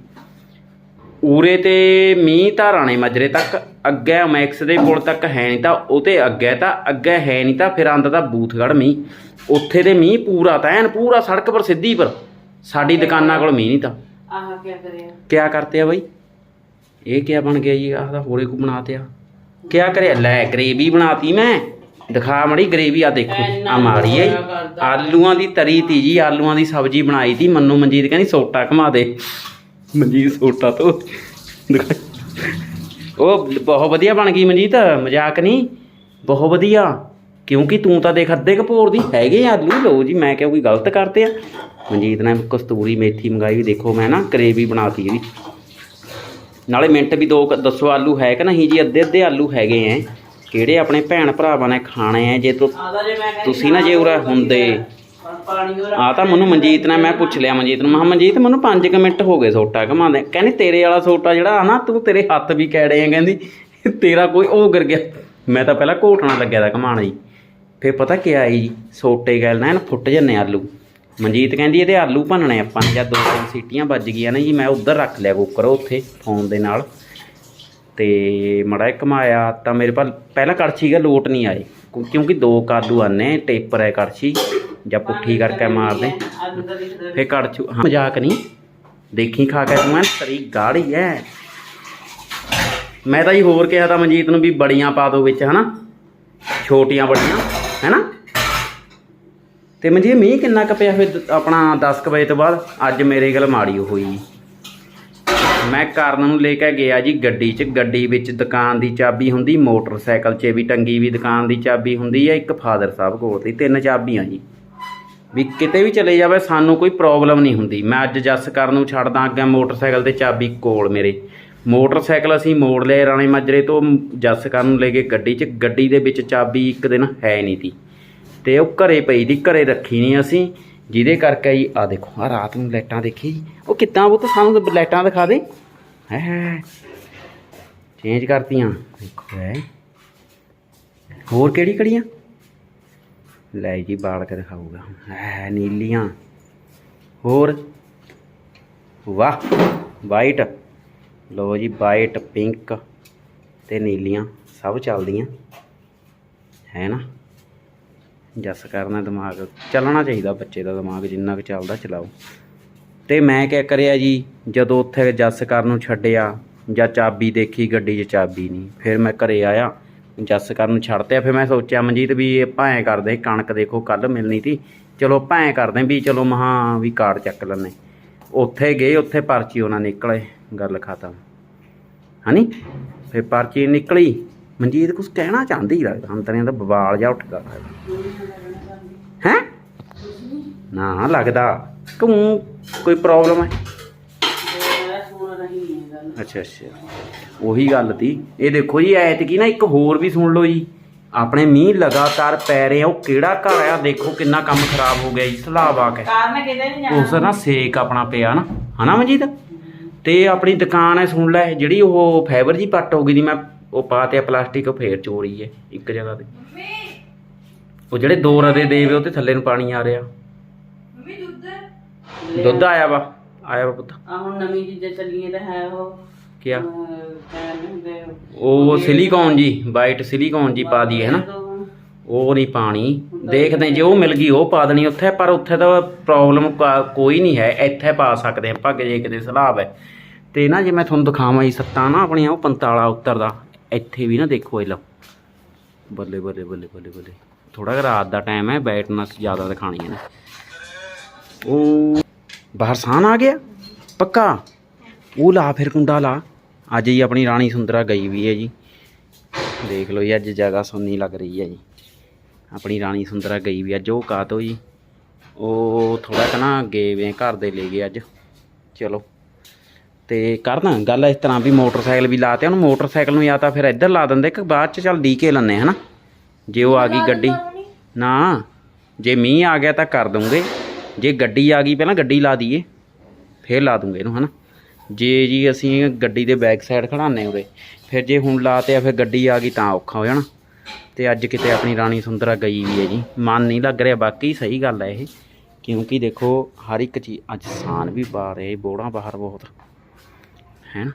ਉਰੇ ਤੇ ਮੀਂਹ ਤਾਂ ਰਾਣੇ ਮਜਰੇ ਤੱਕ ਅੱਗੇ ਮੈਕਸ ਦੇ ਪੁਲ ਤੱਕ ਹੈ ਨਹੀਂ ਤਾਂ ਉਹ ਤੇ ਅੱਗੇ ਤਾਂ ਅੱਗੇ ਹੈ ਨਹੀਂ ਤਾਂ ਫਿਰ ਆਂਦਾ ਤਾਂ ਬੂਥਗੜ ਮੀਂਹ। ਉੱਥੇ ਦੇ ਮੀਂਹ ਪੂਰਾ ਤਾਂ ਐਨ ਪੂਰਾ ਸੜਕ ਪਰ ਸਿੱਧੀ ਪਰ। ਸਾਡੀ ਦੁਕਾਨਾਂ ਕੋਲ ਮੀਂਹ ਨਹੀਂ ਤਾਂ। ਆਹ ਕੀ ਕਰਿਆ? ਕਿਆ ਕਰਤੇ ਆ ਬਈ? ਇਹ ਕਿਆ ਬਣ ਗਿਆ ਜੀ? ਆਹ ਤਾਂ ਹੋਰੇ ਕੋ ਬਣਾਤੇ ਆ ਕਿਆ ਕਰਿਆ? ਲੈ ਗਰੇਵੀ ਬਣਾਤੀ ਮੈਂ। ਦਿਖਾ ਮੜੀ ਗਰੇਵੀ ਆ ਦੇਖੋ। ਆ ਮਾਰੀ ਹੈ ਆਲੂਆਂ ਦੀ ਤਰੀ ਤੀ ਜੀ ਆਲੂਆਂ ਦੀ ਸਬਜ਼ੀ ਬਣਾਈ ਤੀ। ਮੰਨੂ ਮਨਜੀਤ ਕਹਿੰਦੀ ਸੋਟਾ ਘਮਾ ਦੇ। ਮਨਜੀਤ ਸੋਟਾ ਤੋਂ। ਦਿਖਾ। ਉਹ ਬਹੁਤ ਵਧੀਆ ਬਣ ਗਈ ਮਨਜੀਤ। ਮਜ਼ਾਕ ਨਹੀਂ। ਬਹੁਤ ਵਧੀਆ। ਕਿਉਂਕਿ ਤੂੰ ਤਾਂ ਦੇਖ ਅੱਧੇ ਕਪੂਰ ਦੀ ਹੈਗੇ ਆਲੂ। ਲਓ ਜੀ ਮੈਂ ਕਿਹਾ ਕੋਈ ਗਲਤ ਕਰਤੇ ਆ। ਮਨਜੀਤ ਨੇ ਕਸਤੂਰੀ ਮੇਥੀ ਮੰਗਾਈ ਦੇਖੋ ਮੈਂ ਨਾ ਗਰੇਵੀ ਬਣਾਤੀ ਇਹਦੀ ਨਾਲੇ ਮਿੰਟ ਵੀ ਦੋ ਕੁ ਦੱਸੋ ਆਲੂ ਹੈ ਕਿ ਨਹੀਂ ਜੀ? ਅੱਧੇ ਅੱਧੇ ਆਲੂ ਹੈਗੇ ਐ। ਕਿਹੜੇ ਆਪਣੇ ਭੈਣ ਭਰਾਵਾਂ ਨੇ ਖਾਣੇ ਐ? ਜੇ ਤੂੰ ਤੁਸੀਂ ਨਾ ਜੇ ਉਰਾ ਹੁੰਦੇ। ਆ ਤਾਂ ਮੈਨੂੰ ਮਨਜੀਤ ਨੇ ਮੈਂ ਪੁੱਛ ਲਿਆ ਮਨਜੀਤ ਨੂੰ। ਮੈਂ ਕਿਹਾ, ਮਨਜੀਤ ਮੈਨੂੰ 5 ਮਿੰਟ ਹੋ ਗਏ ਸੋਟਾ ਘਮਾਉਂਦੇ। ਕਹਿੰਦੀ ਤੇਰੇ ਵਾਲਾ ਸੋਟਾ ਜਿਹੜਾ ਆ ਨਾ ਤੂੰ ਤੇਰੇ ਹੱਥ ਵੀ ਕੈੜੇ ਆ। ਕਹਿੰਦੀ ਤੇਰਾ ਕੋਈ ਉਹ ਗਿਰ ਗਿਆ। ਮੈਂ ਤਾਂ ਪਹਿਲਾਂ ਘੋਟਣਾ ਲੱਗਿਆ ਦਾ ਘਮਾਣ ਜੀ। ਫਿਰ ਪਤਾ ਕੀ ਆਈ ਜੀ? ਸੋਟੇ ਗੈਲ ਨਾ ਐਨ ਫੁੱਟ ਜੰਨੇ ਆਲੂ। ਮਨਜੀਤ ਕਹਿੰਦੀ ਇਹਦੇ ਆਲੂ ਭੰਨਣੇ ਆਪਾਂ ਨੇ। ਜਦ ਦੋ ਤਿੰਨ ਸੀਟੀਆਂ ਵੱਜ ਗਈਆਂ ਨੇ ਜੀ, ਮੈਂ ਉੱਧਰ ਰੱਖ ਲਿਆ ਕੁੱਕਰ ਉੱਥੇ ਫੋਨ ਦੇ ਨਾਲ। ਤੇ ਮੜਾ ਕਮਾਇਆ ਤਾਂ ਮੇਰੇ ਪਾਸ ਪਹਿਲਾਂ ਕੜਛੀ ਦਾ ਲੋਟ ਨਹੀਂ ਆਏ ਕਿਉਂਕਿ ਦੋ ਕਾਦੂ ਆਨੇ, ਟੇਪਰ ਹੈ ਕੜਛੀ, ਜਾਂ ਪੁੱਠੀ ਕਰਕੇ ਮਾਰਦੇ ਆਲੂ ਫੇ ਕੜਛੂ, ਹਾਂ, ਮਜ਼ਾਕ ਨਹੀਂ। ਦੇਖੀ ਖਾ ਕੇ ਤੂੰ, ਐਨ ਤਰੀ ਗਾੜੀ ਐ। ਮੈਂ ਤਾਂ ਜੀ ਹੋਰ ਕਿਹਾ ਤਾਂ ਮਨਜੀਤ ਨੂੰ ਵੀ ਬੜੀਆਂ ਪਾ ਦੋ ਵਿੱਚ, ਹਨਾ? ਛੋਟੀਆਂ ਬੜੀਆਂ, ਹੈਨਾ? ਤੇ ਮਨਜੀਤ ਮੀਂਹ ਕਿੰਨਾ ਕੁ ਪਿਆ ਫਿਰ ਦ- ਆਪਣਾ 10 ਕੁ ਵਜੇ ਤੋਂ ਬਾਅਦ? ਅੱਜ ਮੇਰੇ ਗੱਲ ਮਾੜੀ ਹੋਈ। ਮੈਂ ਕਰਨ ਨੂੰ ਲੈ ਕੇ ਗਿਆ ਜੀ ਗੱਡੀ 'ਚ। ਗੱਡੀ ਵਿੱਚ ਦੁਕਾਨ ਦੀ ਚਾਬੀ ਹੁੰਦੀ, ਮੋਟਰਸਾਈਕਲ 'ਚ ਵੀ ਟੰਗੀ ਵੀ ਦੁਕਾਨ ਦੀ ਚਾਬੀ ਹੁੰਦੀ ਹੈ, ਇੱਕ ਫਾਦਰ ਸਾਹਿਬ ਕੋਲ ਦੀ ਤਿੰਨ ਚਾਬੀਆਂ ਜੀ। ਵੀ ਕਿਤੇ ਵੀ ਚਲੇ ਜਾਵੇ ਸਾਨੂੰ ਕੋਈ ਪ੍ਰੋਬਲਮ ਨਹੀਂ ਹੁੰਦੀ। ਮੈਂ ਅੱਜ ਜੱਸ ਕਰਨ ਨੂੰ ਛੱਡਦਾ, ਅੱਗੇ ਮੋਟਰਸਾਈਕਲ ਤੇ ਚਾਬੀ ਕੋਲ ਮੇਰੇ। ਮੋਟਰਸਾਈਕਲ ਅਸੀਂ ਮੋੜ ਲਏ ਰਾਣੇ ਮਾਜਰੇ ਤੋਂ, ਜੱਸ ਕਰਨ ਨੂੰ ਲੈ ਕੇ ਗੱਡੀ 'ਚ। ਗੱਡੀ ਦੇ ਵਿੱਚ ਚਾਬੀ ਇੱਕ ਦਿਨ ਹੈ ਨਹੀਂ ਤੀ ਤੇ ਉਹ ਘਰੇ ਪਈ ਦੀ, ਘਰੇ ਰੱਖੀ ਨਹੀਂ ਅਸੀਂ। ਜਿਹਦੇ ਕਰਕੇ ਜੀ ਆ ਦੇਖੋ ਆ ਰਾਤ ਨੂੰ ਲਾਈਟਾਂ ਦੇਖੀ ਜੀ। ਉਹ ਕਿੱਦਾਂ ਉਹ ਤਾਂ ਸਾਨੂੰ ਲਾਈਟਾਂ ਦਿਖਾ ਦੇ। ਹੈ ਹੈ। ਚੇਂਜ ਕਰਤੀਆਂ। ਦੇਖੋ, ਹੈ। ਹੋਰ ਕਿਹੜੀ ਕਿਹੜੀਆਂ ਲੈ ਜੀ, ਬਾਲ ਕੇ ਦਿਖਾਊਗਾ ਹੈ, ਨੀਲੀਆਂ। ਹੋਰ? ਵਾਹ, ਵਾਈਟ। ਲੋ ਜੀ, ਵਾਈਟ, ਪਿੰਕ ਤੇ ਨੀਲੀਆਂ। ਸਭ ਚੱਲਦੀਆਂ। ਹੈ ਨਾ? ਜੱਸ ਕਰਨਾ ਦਿਮਾਗ। ਚੱਲਣਾ ਚਾਹੀਦਾ ਬੱਚੇ ਦਾ ਦਿਮਾਗ, ਜਿੰਨਾ ਕੁ ਚੱਲਦਾ ਚਲਾਓ। ਤੇ ਮੈਂ ਕਿਆ ਕਰਿਆ ਜੀ, ਜਦੋਂ ਉੱਥੇ ਜੱਸ ਕਰਨ ਨੂੰ ਛੱਡਿਆ ਜਾਂ ਚਾਬੀ ਦੇਖੀ ਗੱਡੀ 'ਚ ਚਾਬੀ ਨਹੀਂ, ਫਿਰ ਮੈਂ ਘਰੇ ਆਇਆ, ਜੱਸ ਕਰਨ ਨੂੰ ਛੱਡਤਿਆ, ਫਿਰ ਮੈਂ ਸੋਚਿਆ ਮਨਜੀਤ ਵੀ ਇਹ ਐਂ ਕਰਦੇ ਕਣਕ ਦੇਖੋ ਕੱਲ ਮਿਲਣੀ ਸੀ। ਚਲੋ ਆਪਾਂ ਕਰਦੇ ਵੀ ਚਲੋ ਮਹਾ ਵੀ ਕਾਰਡ ਚੱਕ ਲੈਣੇ ਉੱਥੇ ਗਏ, ਉੱਥੇ ਪਰਚੀ ਉਹਨਾਂ ਨਿਕਲੇ, ਗੱਲ ਖਤਮ। ਹਨੀ? ਫਿਰ ਪਰਚੀ ਨਿਕਲੀ। ਮਨਜੀਤ ਕੁਝ ਕਹਿਣਾ ਚਾਹੁੰਦੀ ਲੱਗਦਾ ਅੰਤਰਿਆਂ ਦਾ ਬਵਾਲ ਜਾ ਉੱਠਦਾ। ਹੈ? ਨਾ ਲੱਗਦਾ। ਤੂੰ ਕੋਈ ਪ੍ਰੋਬਲਮ ਹੈ ਅੱਛਾ ਅੱਛਾ। ਉਹੀ ਗੱਲ ਤੀ। ਇਹ ਦੇਖੋ ਜੀ ਐਤਕੀ ਨਾ ਇੱਕ ਹੋਰ ਵੀ ਸੁਣ ਲਓ ਜੀ। ਆਪਣੇ ਮੀਂਹ ਲਗਾਤਾਰ ਪੈ ਰਹੇ ਆ ਉਹ ਕਿਹੜਾ ਘਰ ਆ? ਦੇਖੋ ਕਿੰਨਾ ਕੰਮ ਖਰਾਬ ਹੋ ਗਿਆ ਜੀ ਸਲਾਬ ਆ ਕੇ ਕਾਰਨ ਕਿਤੇ ਨਹੀਂ ਜਾਣਾ। ਉਸ ਨਾ ਸੇਕ ਆਪਣਾ ਪਿਆ ਨਾ। ਹਨਾ ਮਨਜੀਤ? ਤੇ ਆਪਣੀ ਦੁਕਾਨ ਹੈ ਸੁਣ ਲੈ ਜਿਹੜੀ ਉਹ ਫਾਈਬਰ ਜੀ ਪੱਟ ਹੋ ਗਈ ਦੀ ਮੈਂ ਉਹ ਪਾਤੇ ਪਲਾਸਟਿਕ ਫੇਰ ਚੋਰੀ ਹੈ ਇੱਕ ਜਗ੍ਹਾ ਤੇ। ਉਹ ਜਿਹੜੇ ਦੋ ਰਦੇ ਦੇਵੇ ਉਹਦੇ ਥੱਲੇ ਨੂੰ ਪਾਣੀ ਆ ਰਿਹਾ। ਦੁੱਧ? ਆਇਆ ਵਾ ਆਇਆ ਵਾ ਪੁੱਤ। ਆ ਹੁਣ ਨਵੀਂ ਚੀਜ਼ਾਂ ਚੱਲੀਆਂ ਤਾਂ ਹੈ ਉਹ। ਕਿਆ? ਉਹ ਸਿਲੀਕੌਨ ਜੀ ਵਾਈਟ ਸਿਲੀਕੌਨ ਜੀ ਪਾ ਦਈਏ ਹਨਾ? ਉਹ ਨਹੀਂ ਪਾਣੀ। ਦੇਖਦੇ ਜੇ ਉਹ ਮਿਲ ਗਈ ਉਹ ਪਾ ਦੇਣੀ ਉੱਥੇ ਪਰ ਉੱਥੇ ਤਾਂ ਪ੍ਰੋਬਲਮ ਕੋਈ ਨਹੀਂ ਹੈ। ਇੱਥੇ ਪਾ ਸਕਦੇ ਆਪਾਂ ਕਿ ਜੇ ਕਿਤੇ ਸਲਾਬ ਹੈ। ਤੇ ਨਾ ਜੇ ਮੈਂ ਤੁਹਾਨੂੰ ਦਿਖਾਵਾਂ ਜੀ ਸੱਤਾਂ ਨਾ ਆਪਣੀਆਂ ਉਹ ਪੰਤਾਲਾ ਉੱਤਰਦਾ ਇੱਥੇ ਵੀ ਨਾ ਦੇਖੋ ਇਹ ਲਓ। ਬੱਲੇ ਬੱਲੇ ਬੱਲੇ ਬੱਲੇ ਬੱਲੇ। ਥੋੜਾ ਜਿਹਾ ਰਾਤ ਦਾ ਟਾਈਮ ਹੈ, ਬੈਠਣਾ ਜ਼ਿਆਦਾ ਦਿਖਾਣੀ ਹੈ ਨਾ। ਉਹ ਬਾਹਰ ਸਾਨ ਆ ਗਿਆ? ਪੱਕਾ? ਉਹ ਲਾ ਫਿਰ ਕੁੰਡਾ ਲਾ। ਅੱਜ ਹੀ ਆਪਣੀ ਰਾਣੀ ਸੁੰਦਰਾ ਗਈ ਵੀ ਹੈ ਜੀ। ਦੇਖ ਲਓ ਜੀ, ਅੱਜ ਜ਼ਿਆਦਾ ਸੋਨੀ ਲੱਗ ਰਹੀ ਹੈ ਜੀ। ਆਪਣੀ ਰਾਣੀ ਸੁੰਦਰਾ ਗਈ ਵੀ ਅੱਜ, ਉਹ ਕਾਤੋਂ ਜੀ? ਉਹ ਥੋੜਾ ਕਨਾ ਗਏ ਵੇ ਘਰ ਦੇ ਲੈ ਗਏ ਅੱਜ। ਚਲੋ। ਤੇ ਕਰਨਾ। ਗੱਲ ਇਸ ਤਰ੍ਹਾਂ ਵੀ ਮੋਟਰਸਾਈਕਲ ਵੀ ਲਾਤੇ ਉਹਨੂੰ ਮੋਟਰਸਾਈਕਲ ਨੂੰ ਜਾਂ ਤਾਂ ਫਿਰ ਇੱਧਰ ਲਾ ਦਿੰਦੇ ਕਿ ਬਾਅਦ ਚ ਚੱਲ ਡੀਕੇ ਲੰਨੇ ਹਨਾ? ਜੇ ਉਹ ਆ ਗਈ ਗੱਡੀ। ਨਾ? ਜੇ ਮੀਂਹ ਆ ਗਿਆ ਤਾਂ ਕਰ ਦੂੰਗੇ ਜੇ ਗੱਡੀ ਆ ਗਈ ਪਹਿਲਾਂ ਗੱਡੀ ਲਾ ਦਈਏ ਫਿਰ ਲਾ ਦੂੰਗੇ ਇਹਨੂੰ ਹਨਾ? ਜੇ ਜੀ ਅਸੀਂ ਗੱਡੀ ਦੇ ਬੈਕ ਸਾਈਡ ਖੜਾਉਂਦੇ ਉਰੇ ਫਿਰ ਜੇ ਹੁਣ ਲਾਤੇ ਆ ਫਿਰ ਗੱਡੀ ਆ ਗਈ ਤਾਂ ਔਖਾ ਹੋ ਜਾਣਾ। ਤੇ ਅੱਜ ਕਿਤੇ ਆਪਣੀ ਰਾਣੀ ਸੁੰਦਰਾ ਗਈ ਵੀ ਹੈ ਜੀ। ਮਨ ਨਹੀਂ ਲੱਗ ਰਿਹਾ ਬਾਕੀ ਸਹੀ ਗੱਲ ਹੈ ਇਹ। ਕਿਉਂਕਿ ਦੇਖੋ ਹਰ ਇੱਕ ਚੀਜ਼ ਅੱਜ ਸਾਨ ਵੀ ਪਾ ਰਹੇ ਬੋੜਾਂ ਬਾਹਰ ਬਹੁਤ। ਹੈਨ?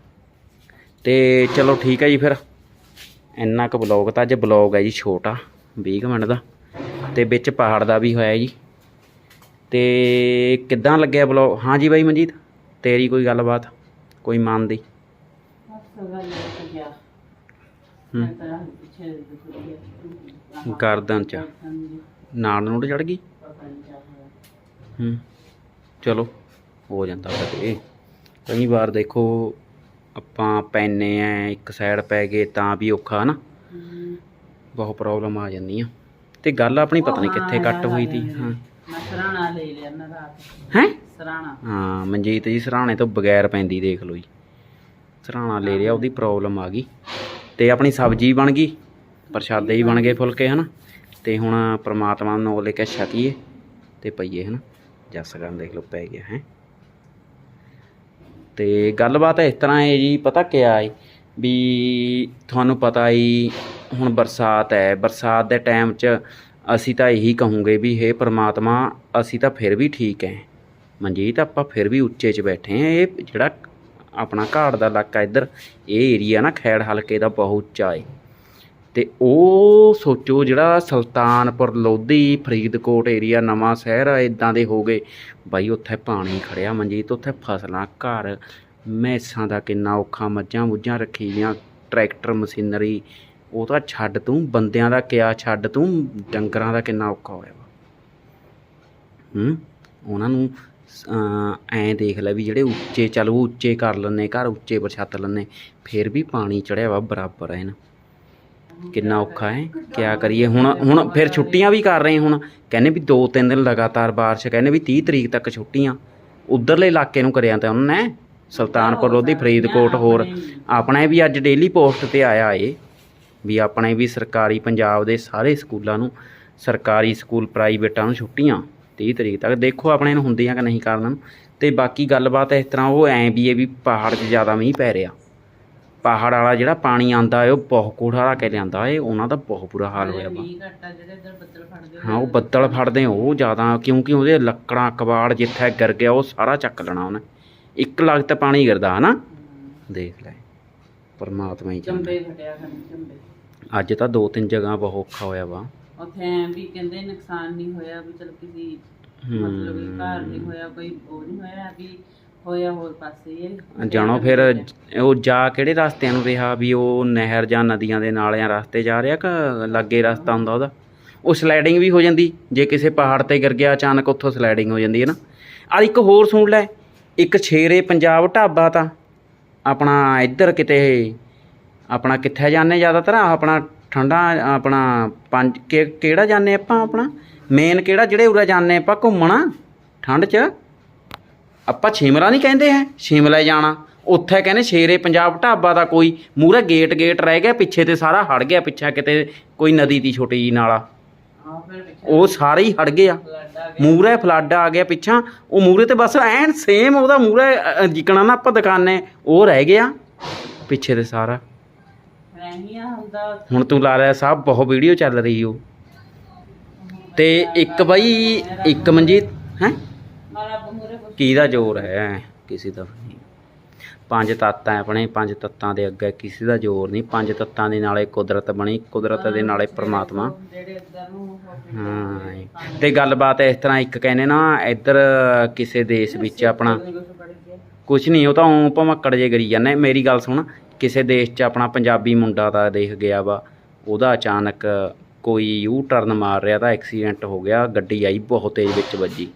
ਤੇ ਚਲੋ ਠੀਕ ਹੈ ਜੀ ਫਿਰ। ਇੰਨਾ ਕੁ ਬਲੌਗ ਤਾਂ ਅੱਜ ਬਲੌਗ ਹੈ ਜੀ, ਛੋਟਾ 20 ਕੁ ਮਿੰਟ ਦਾ। ਤੇ ਵਿੱਚ ਪਹਾੜ ਦਾ ਵੀ ਹੋਇਆ ਜੀ। ਤੇ ਕਿੱਦਾਂ ਲੱਗਿਆ ਬਲੌਗ ਹਾਂ ਜੀ ਬਾਈ ਮਨਜੀਤ, ਤੇਰੀ ਕੋਈ ਗੱਲਬਾਤ? ਕੋਈ ਮਨ ਦੀ? ਗਰਦਨ ਚ। ਨਾੜ ਨੂੜ ਚੜ ਗਈ? ਹੂੰ। ਚਲੋ, ਹੋ ਜਾਂਦਾ ਇਹ। ਕਈ ਵਾਰ ਦੇਖੋ ਆਪਾਂ ਪੈਨੇ ਆ ਇੱਕ ਸਾਈਡ ਪੈ ਗਏ ਤਾਂ ਵੀ ਔਖਾ ਨਾ ਬਹੁਤ ਪ੍ਰੋਬਲਮ ਆ ਜਾਂਦੀ ਆ। ਤੇ ਗੱਲ ਆਪਣੀ ਪਤਾ ਨਹੀਂ ਕਿੱਥੇ ਕੱਟ ਹੋਈ ਤੀ ਹਾਂ। ਸਰਾਣਾ ਲੈ ਲਿਆ ਨਾ ਰਾਤ ਹੈ? ਸਰਾਣਾ। ਹਾਂ ਮਨਜੀਤ ਜੀ ਸਰਾਣੇ ਤੋਂ ਬਗੈਰ ਪੈਂਦੀ ਦੇਖ ਲਓ ਜੀ। ਸਰਾਣਾ ਲੈ ਲਿਆ ਉਹਦੀ ਪ੍ਰੋਬਲਮ ਆ ਗਈ। ਤੇ ਆਪਣੀ ਸਬਜ਼ੀ ਬਣ ਗਈ ਪ੍ਰਸ਼ਾਦੇ ਵੀ ਬਣ ਗਏ ਫੁਲਕੇ ਹਨਾ? ਤੇ ਹੁਣ ਪ੍ਰਮਾਤਮਾ ਨੂੰ ਲੈ ਕੇ ਛਕੀਏ ਤੇ ਪਈਏ ਹਨਾ? ਜਸ ਕਰਨ ਦੇਖ ਲਓ ਪੈ ਗਿਆ ਹੈ? ਤੇ ਗੱਲਬਾਤ ਇਸ ਤਰ੍ਹਾਂ ਹੈ ਜੀ, ਪਤਾ ਕਿਆ ਹੈ ਵੀ ਤੁਹਾਨੂੰ ਪਤਾ ਹੀ ਹੁਣ ਬਰਸਾਤ ਹੈ, ਬਰਸਾਤ ਦੇ ਟਾਈਮ 'ਚ ਅਸੀਂ ਤਾਂ ਇਹੀ ਕਹੂੰਗੇ ਵੀ ਹੇ ਪ੍ਰਮਾਤਮਾ, ਅਸੀਂ ਤਾਂ ਫਿਰ ਵੀ ਠੀਕ ਹੈ। ਮਨਜੀਤ, ਆਪਾਂ ਫਿਰ ਵੀ ਉੱਚੇ 'ਚ ਬੈਠੇ ਹਾਂ, ਇਹ ਜਿਹੜਾ ਆਪਣਾ ਘਾੜ ਦਾ ਇਲਾਕਾ ਇੱਧਰ, ਇਹ ਏਰੀਆ ਨਾ ਖੈੜ ਹਲਕੇ ਦਾ ਬਹੁਤ ਉੱਚਾ ਹੈ। ਤੇ ਉਹ ਸੋਚੋ ਜਿਹੜਾ ਸੁਲਤਾਨਪੁਰ, ਲੋਧੀ, ਫਰੀਦਕੋਟ ਏਰੀਆ ਨਵਾਂ ਸ਼ਹਿਰ ਆ ਇਦਾਂ ਦੇ ਹੋ ਗਏ। ਬਾਈ, ਉੱਥੇ ਪਾਣੀ ਖੜਿਆ ਮਨਜੀਤ, ਉੱਥੇ ਫਸਲਾਂ, ਘਰ, ਮੈਸਾਂ ਦਾ ਕਿੰਨਾ ਔਖਾ, ਮੱਝਾਂ ਮੁੱਝਾਂ ਰੱਖੀ ਦੀਆਂ ਟਰੈਕਟਰ, ਮਸ਼ੀਨਰੀ। ਉਹ ਤਾਂ ਛੱਡ ਤੂੰ, ਬੰਦਿਆਂ ਦਾ ਕਿਆ ਛੱਡ ਤੂੰ, ਡੰਗਰਾਂ ਦਾ ਕਿੰਨਾ ਔਖਾ ਹੋਇਆ ਵਾ। ਹੂੰ? ਉਹਨਾਂ ਨੂੰ ਐਂ ਦੇਖ ਲੈ ਵੀ ਜਿਹੜੇ ਉੱਚੇ, ਚੱਲ ਉਹ ਉੱਚੇ ਕਰ ਲੈਂਦੇ, ਘਰ ਉੱਚੇ ਪਰ ਛੱਤ ਲੈਂਦੇ, ਫਿਰ ਵੀ ਪਾਣੀ ਚੜਿਆ ਵਾ, ਬਰਾਬਰ ਹੈ ਨਾ ਕਿੰਨਾ ਔਖਾ ਹੈ, ਕਿਆ ਕਰੀਏ? ਹੁਣ ਹੁਣ ਫਿਰ ਛੁੱਟੀਆਂ ਵੀ ਕਰ ਰਹੇ ਹੁਣ। ਕਹਿੰਦੇ ਵੀ 2-3 ਦਿਨ ਲਗਾਤਾਰ ਬਾਰਿਸ਼, ਕਹਿੰਦੇ ਵੀ 30 ਤਰੀਕ ਤੱਕ ਛੁੱਟੀਆਂ। ਉਧਰਲੇ ਇਲਾਕੇ ਨੂੰ ਕਰਿਆ ਤਾਂ ਉਹਨਾਂ ਨੇ, ਸੁਲਤਾਨਪੁਰ, ਲੋਧੀ, ਫਰੀਦਕੋਟ ਹੋਰ। ਆਪਣੇ ਵੀ ਅੱਜ ਡੇਲੀ ਪੋਸਟ ਤੇ ਆਇਆ ਏ, ਵੀ ਆਪਣੇ ਵੀ ਸਰਕਾਰੀ ਪੰਜਾਬ ਦੇ ਸਾਰੇ ਸਕੂਲਾਂ ਨੂੰ, ਸਰਕਾਰੀ ਸਕੂਲ ਪ੍ਰਾਈਵੇਟਾਂ ਨੂੰ ਛੁੱਟੀਆਂ 30 ਤਰੀਕ ਤੱਕ। ਦੇਖੋ ਆਪਣੇ ਨੂੰ ਹੁੰਦੀਆਂ ਕਿ ਨਹੀਂ ਕਰਨ। ਨੂੰ ਤੇ ਬਾਕੀ ਗੱਲਬਾਤ ਇਸ ਤਰ੍ਹਾਂ ਉਹ ਐਂ ਵੀ ਇਹ ਵੀ ਪਹਾੜ 'ਚ ਜ਼ਿਆਦਾ ਮੀਂਹ ਪੈ ਰਿਹਾ। ਪਹਾੜ ਵਾਲਾ ਜਿਹੜਾ ਪਾਣੀ ਆਂਦਾ ਏ ਉਹ ਬਹੁਤ ਕੋਠਾ ਕੇ ਲਿਆਂਦਾ ਏ ਉਹਨਾਂ ਦਾ ਬਹੁਤ ਬੁਰਾ ਹਾਲ ਹੋਇਆ ਵਾ। ਹਾਂ ਉਹ ਬੱਦਲ ਫੜਦੇ ਉਹ ਜ਼ਿਆਦਾ ਕਿਉਂਕਿ ਉਹਦੇ ਲੱਕੜਾਂ ਕਬਾੜ ਜਿੱਥੇ ਗਿਰ ਗਿਆ ਉਹ ਸਾਰਾ ਚੱਕ ਲੈਣਾ ਉਹਨੇ। ਇੱਕ ਲਗਤ ਪਾਣੀ ਗਿਰਦਾ ਹਨਾ? ਦੇਖ ਲੈ ਪਰਮਾਤਮਾ ਹੀ ਚੰਬੇ ਫਟਿਆ ਚੰਬੇ। ਅੱਜ ਤਾਂ ਦੋ ਤਿੰਨ ਜਗ੍ਹਾ ਬਹੁਤ ਔਖਾ ਹੋਇਆ ਵਾ। ਉੱਥੇ ਵੀ ਕਹਿੰਦੇ ਨੁਕਸਾਨ ਨਹੀਂ ਹੋਇਆ ਵੀ ਚਲ ਕਿਸੇ ਮਤਲਬ ਘਰ ਨਹੀਂ ਹੋਇਆ ਕੋਈ ਉਹ ਨਹੀਂ ਹੋਇਆ ਵੀ ਹੋਇਆ, ਹੋਰ ਪਾਸੇ ਇਹ। ਜਾਣੋ ਫਿਰ, ਉਹ ਜਾ ਕਿਹੜੇ ਰਸਤਿਆਂ ਨੂੰ ਰਿਹਾ ਵੀ ਉਹ ਨਹਿਰ ਜਾਂ ਨਦੀਆਂ ਦੇ ਨਾਲਿਆਂ ਰਸਤੇ ਜਾ ਰਿਹਾ ਕਿ ਲਾਗੇ ਰਸਤਾ ਹੁੰਦਾ ਉਹਦਾ? ਉਹ ਸਲਾਈਡਿੰਗ ਵੀ ਹੋ ਜਾਂਦੀ, ਜੇ ਕਿਸੇ ਪਹਾੜ ਤੇ ਗਿਰ ਗਿਆ ਅਚਾਨਕ ਉੱਥੋਂ ਸਲਾਈਡਿੰਗ ਹੋ ਜਾਂਦੀ ਹੈ ਨਾ। ਆ ਇੱਕ ਹੋਰ ਸੁਣ ਲੈ, ਇੱਕ ਛੇਰੇ ਪੰਜਾਬ ਢਾਬਾ ਤਾਂ ਆਪਣਾ ਇੱਧਰ ਕਿਤੇ, ਆਪਣਾ ਕਿੱਥੇ ਜਾਂਦੇ ਜ਼ਿਆਦਾਤਰ? ਆਹ ਆਪਣਾ ਠੰਡਾ, ਆਪਣਾ ਪੰਜ, ਕਿ- ਕਿਹੜਾ ਜਾਂਦੇ ਆਪਾਂ ਆਪਣਾ? ਮੇਨ ਕਿਹੜਾ, ਜਿਹੜੇ ਉਰੇ ਜਾਂਦੇ ਆਪਾਂ ਘੁੰਮਣਾ? ਠੰਡ 'ਚ? ਆਪਾਂ ਸ਼ਿਮਲਾ ਨਹੀਂ ਕਹਿੰਦੇ ਹੈ ਸ਼ਿਮਲਾ ਜਾਣਾ। ਉੱਥੇ ਕਹਿੰਦੇ ਸ਼ੇਰੇ ਪੰਜਾਬ ਢਾਬਾ ਦਾ ਕੋਈ ਮੂਹਰੇ ਗੇਟ ਗੇਟ ਰਹਿ ਗਿਆ ਪਿੱਛੇ ਤੇ ਸਾਰਾ ਹੜ ਗਿਆ ਪਿੱਛੇ ਕਿਤੇ ਕੋਈ ਨਦੀ ਦੀ ਛੋਟੀ ਜੀ ਨਾਲਾ। ਉਹ ਸਾਰੇ ਹੀ ਹੜ ਗਏ ਆ। ਫਲੱਡ ਆ ਮੂਹਰੇ ਫਲੱਡ ਆ ਗਿਆ ਪਿੱਛਾ ਉਹ ਮੂਹਰੇ ਤੇ ਬਸ ਐਨ ਸੇਮ ਉਹਦਾ ਮੂਹਰੇ ਜਿਕਣਾ ਨਾ ਆਪਾਂ ਦੁਕਾਨੇ ਉਹ ਰਹਿ ਗਿਆ ਪਿੱਛੇ ਤੇ ਸਾਰਾ। ਗਿਆ ਰਹੀ ਹੁਣ ਤੂੰ ਲਾ ਲਿਆ ਸਾਹਿਬ ਬਹੁਤ ਵੀਡੀਓ ਚੱਲ ਰਹੀ ਉਹ ਤੇ ਇੱਕ ਬਾਈ ਇੱਕ ਮਨਜੀਤ ਹੈ? ਮਾਰਾ ਕਿਹਦਾ ਜ਼ੋਰ ਹੈ? ਕਿਸੇ ਦਾ ਨਹੀਂ। ਪੰਜ ਤੱਤ ਹੈ ਆਪਣੇ ਪੰਜ ਤੱਤਾਂ ਦੇ ਅੱਗੇ ਕਿਸੇ ਦਾ ਜ਼ੋਰ ਨਹੀਂ। ਪੰਜ ਤੱਤਾਂ ਦੇ ਨਾਲੇ ਕੁਦਰਤ ਬਣੀ ਕੁਦਰਤ ਦੇ ਨਾਲੇ ਪ੍ਰਮਾਤਮਾ। ਹੋ ਤੇ ਗੱਲਬਾਤ ਇਸ ਤਰ੍ਹਾਂ ਇੱਕ ਕਹਿੰਦੇ ਨਾ ਇੱਧਰ ਕਿਸੇ ਦੇਸ਼ ਵਿੱਚ ਆਪਣਾ ਕੁਛ ਨਹੀਂ ਉਹ ਤਾਂ ਉਹ ਭਮੱਕੜ ਜੇ ਕਰੀ ਜਾਂਦੇ। ਮੇਰੀ ਗੱਲ ਸੁਣ ਕਿਸੇ ਦੇਸ਼ 'ਚ ਆਪਣਾ ਪੰਜਾਬੀ ਮੁੰਡਾ ਦਾ ਦੇਖ ਗਿਆ ਵਾ ਉਹਦਾ ਅਚਾਨਕ ਕੋਈ ਯੂ ਟਰਨ ਮਾਰ ਰਿਹਾ ਤਾਂ ਐਕਸੀਡੈਂਟ ਹੋ ਗਿਆ ਗੱਡੀ ਆਈ ਬਹੁਤ ਤੇਜ਼ ਵਿੱਚ ਵੱਜੀ।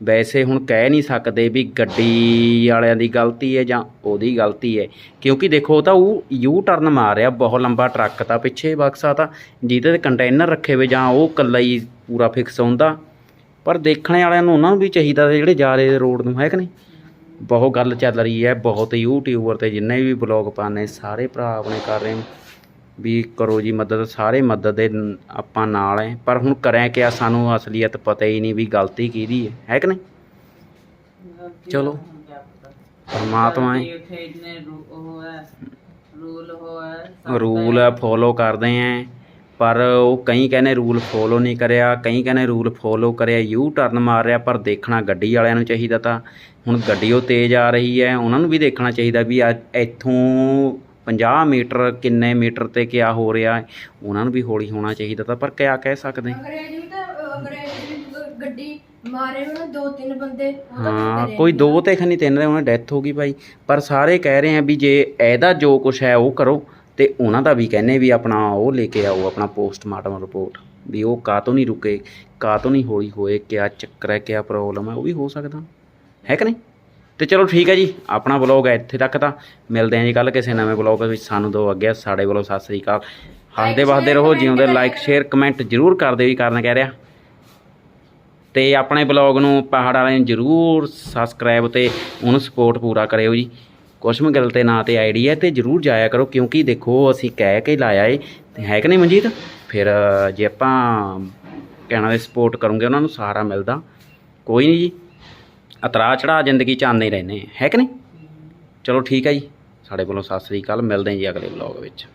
ਵੈਸੇ ਹੁਣ ਕਹਿ ਨਹੀਂ ਸਕਦੇ ਵੀ ਗੱਡੀ ਵਾਲਿਆਂ ਦੀ ਗਲਤੀ ਹੈ ਜਾਂ ਉਹਦੀ ਗਲਤੀ ਹੈ, ਕਿਉਂਕਿ ਦੇਖੋ ਉਹ ਤਾਂ ਉਹ ਯੂ ਟਰਨ ਮਾਰ ਰਿਹਾ ਬਹੁਤ ਲੰਬਾ ਟਰੱਕ ਤਾਂ ਪਿੱਛੇ ਬਕਸਾ ਤਾਂ, ਜਿਹਦੇ ਤੇ ਕੰਟੇਨਰ ਰੱਖੇ ਹੋਏ ਜਾਂ ਉਹ ਇਕੱਲਾ ਹੀ ਪੂਰਾ ਫਿਕਸ ਹੁੰਦਾ। ਪਰ ਦੇਖਣ ਵਾਲਿਆਂ ਨੂੰ ਉਹਨਾਂ ਨੂੰ ਵੀ ਚਾਹੀਦਾ ਜਿਹੜੇ ਜਾ ਰਹੇ ਰੋਡ ਨੂੰ, ਹੈ ਕਿ ਨਹੀਂ? ਬਹੁਤ ਗੱਲ ਚੱਲ ਰਹੀ ਹੈ, ਬਹੁਤ ਯੂਟਿਊਬਰ ਤੇ ਜਿੰਨੇ ਵੀ ਬਲੌਗ ਪਾਉਂਦੇ, ਸਾਰੇ ਭਰਾ ਆਪਣੇ ਕਰ ਰਹੇ ਵੀ ਕਰੋ ਜੀ ਮਦਦ ਸਾਰੇ ਮਦਦ ਦੇ ਆਪਾਂ ਨਾਲ ਹੈ ਪਰ ਹੁਣ ਕਰਿਆ ਕਿਆ ਸਾਨੂੰ ਅਸਲੀਅਤ ਪਤਾ ਹੀ ਨਹੀਂ ਵੀ ਗਲਤੀ ਕਿਹਦੀ ਹੈ ਹੈ ਕਿ ਨਹੀਂ? ਚਲੋ। ਪਰਮਾਤਮਾ ਹੈ। ਰੂਲ ਹੈ ਰੂਲ ਫੋਲੋ ਕਰਦੇ ਆਂ ਪਰ ਉਹ ਕਈ ਕਹਿੰਦੇ ਰੂਲ ਫੋਲੋ ਨਹੀਂ ਕਰਿਆ ਕਈ ਕਹਿੰਦੇ ਰੂਲ ਫੋਲੋ ਕਰਿਆ ਯੂ ਟਰਨ ਮਾਰ ਰਿਹਾ ਪਰ ਦੇਖਣਾ ਗੱਡੀ ਵਾਲਿਆਂ ਨੂੰ ਚਾਹੀਦਾ ਤਾਂ। ਹੁਣ ਗੱਡੀ ਉਹ ਤੇਜ਼ ਆ ਰਹੀ ਹੈ ਉਹਨਾਂ ਨੂੰ ਵੀ ਦੇਖਣਾ ਚਾਹੀਦਾ ਵੀ ਇੱਥੋਂ 50 ਮੀਟਰ ਕਿੰਨੇ ਮੀਟਰ ਤੇ ਕਿਆ ਹੋ ਰਿਹਾ ਹੈ ਉਹਨਾਂ ਨੂੰ ਵੀ ਹੌਲੀ ਹੋਣਾ ਚਾਹੀਦਾ ਤਾਂ ਪਰ ਕਿਆ ਕਹਿ ਸਕਦੇ? ਅੰਗਰੇਜ਼ ਵੀ ਤਾਂ ਅਹ ਅੰਗਰੇਜ਼ ਵੀ ਗ- ਗੱਡੀ ਮਾਰੇ ਉਹਨਾਂ ਦੋ ਤਿੰਨ ਬੰਦੇ ਉਹ ਤਾਂ ਹਾਂ ਕੋਈ। ਦੋ ਤੇ ਖਨੀ ਤਿੰਨ ਦੇ ਉਹਨਾਂ ਡੈਥ ਹੋ ਗਈ ਭਾਈ। ਪਰ ਸਾਰੇ ਕਹਿ ਰਹੇ ਆ ਵੀ ਜੇ ਇਹਦਾ ਜੋ ਕੁਛ ਹੈ ਉਹ ਕਰੋ ਤੇ ਉਹਨਾਂ ਦਾ ਵੀ ਕਹਿੰਦੇ ਵੀ ਆਪਣਾ ਉਹ ਲੈ ਕੇ ਆਓ ਆਪਣਾ ਪੋਸਟਮਾਰਟਮ ਰਿਪੋਰਟ ਵੀ ਉਹ ਕਾਤੋਂ ਨਹੀਂ ਰੁਕੇ ਕਾਤੋਂ ਨਹੀਂ ਹੌਲੀ ਹੋਏ ਕਿਆ ਚੱਕਰ ਹੈ ਕਿਆ ਪ੍ਰੋਬਲਮ ਹੈ ਉਹ ਵੀ ਹੋ ਸਕਦਾ। ਹੈ ਕਿ ਨਹੀਂ? ਤੇ ਚਲੋ ਠੀਕ ਹੈ ਜੀ ਆਪਣਾ ਬਲੌਗ ਹੈ ਇੱਥੇ ਤੱਕ ਤਾਂ। ਮਿਲਦੇ ਹਾਂ ਜੀ ਕੱਲ ਕਿਸੇ ਨਵੇਂ ਬਲੌਗ ਵਿੱਚ। ਸਾਨੂੰ ਦੋ ਅੱਗੇ ਸਾਡੇ ਵੱਲੋਂ ਸਤਿ ਸ੍ਰੀ ਅਕਾਲ। ਹੱਸਦੇ ਵਸਦੇ ਰਹੋ ਜਿਉਂਦੇ ਲਾਈਕ ਸ਼ੇਅਰ ਕਮੈਂਟ ਜ਼ਰੂਰ ਕਰ ਦਿਓ ਜੀ ਕਰਨ ਕਹਿ ਰਿਹਾ। ਤੇ ਆਪਣੇ ਬਲੌਗ ਨੂੰ ਪਹਾੜ ਵਾਲਿਆਂ ਨੂੰ ਜਰੂਰ ਸਬਸਕ੍ਰਾਈਬ ਤੇ ਉਹਨੂੰ ਸਪੋਰਟ ਪੂਰਾ ਕਰਿਓ ਜੀ। ਕੁਛ ਵੀ ਗੱਲ ਤੇ ਨਾਂ ਤੇ ਆਈਡੀ ਹੈ ਤੇ ਜਰੂਰ ਜਾਇਆ ਕਰੋ ਕਿਉਂਕਿ ਦੇਖੋ ਅਸੀਂ ਕਹਿ ਕੇ ਲਾਇਆ ਏ। ਤੇ ਹੈ ਕਿ ਨਹੀਂ ਮਨਜੀਤ? ਫਿਰ ਜੇ ਆਪਾਂ ਕਹਿਣਾ ਦੇ ਸਪੋਰਟ ਕਰੋਗੇ ਉਹਨਾਂ ਨੂੰ ਸਹਾਰਾ ਮਿਲਦਾ। ਕੋਈ ਨਹੀਂ ਜੀ। ਅਤਰਾ ਚੜਾ ਜ਼ਿੰਦਗੀ ਚ ਆਉਂਦੇ ਹੀ ਰਹਿੰਦੇ ਹੈ ਕਿ ਨਹੀਂ? ਚਲੋ ਠੀਕ ਹੈ ਜੀ। ਸਾਡੇ ਵੱਲੋਂ ਸਤਿ ਸ੍ਰੀ ਅਕਾਲ। ਮਿਲਦੇ ਹਾਂ ਜੀ ਅਗਲੇ ਬਲੌਗ ਵਿੱਚ।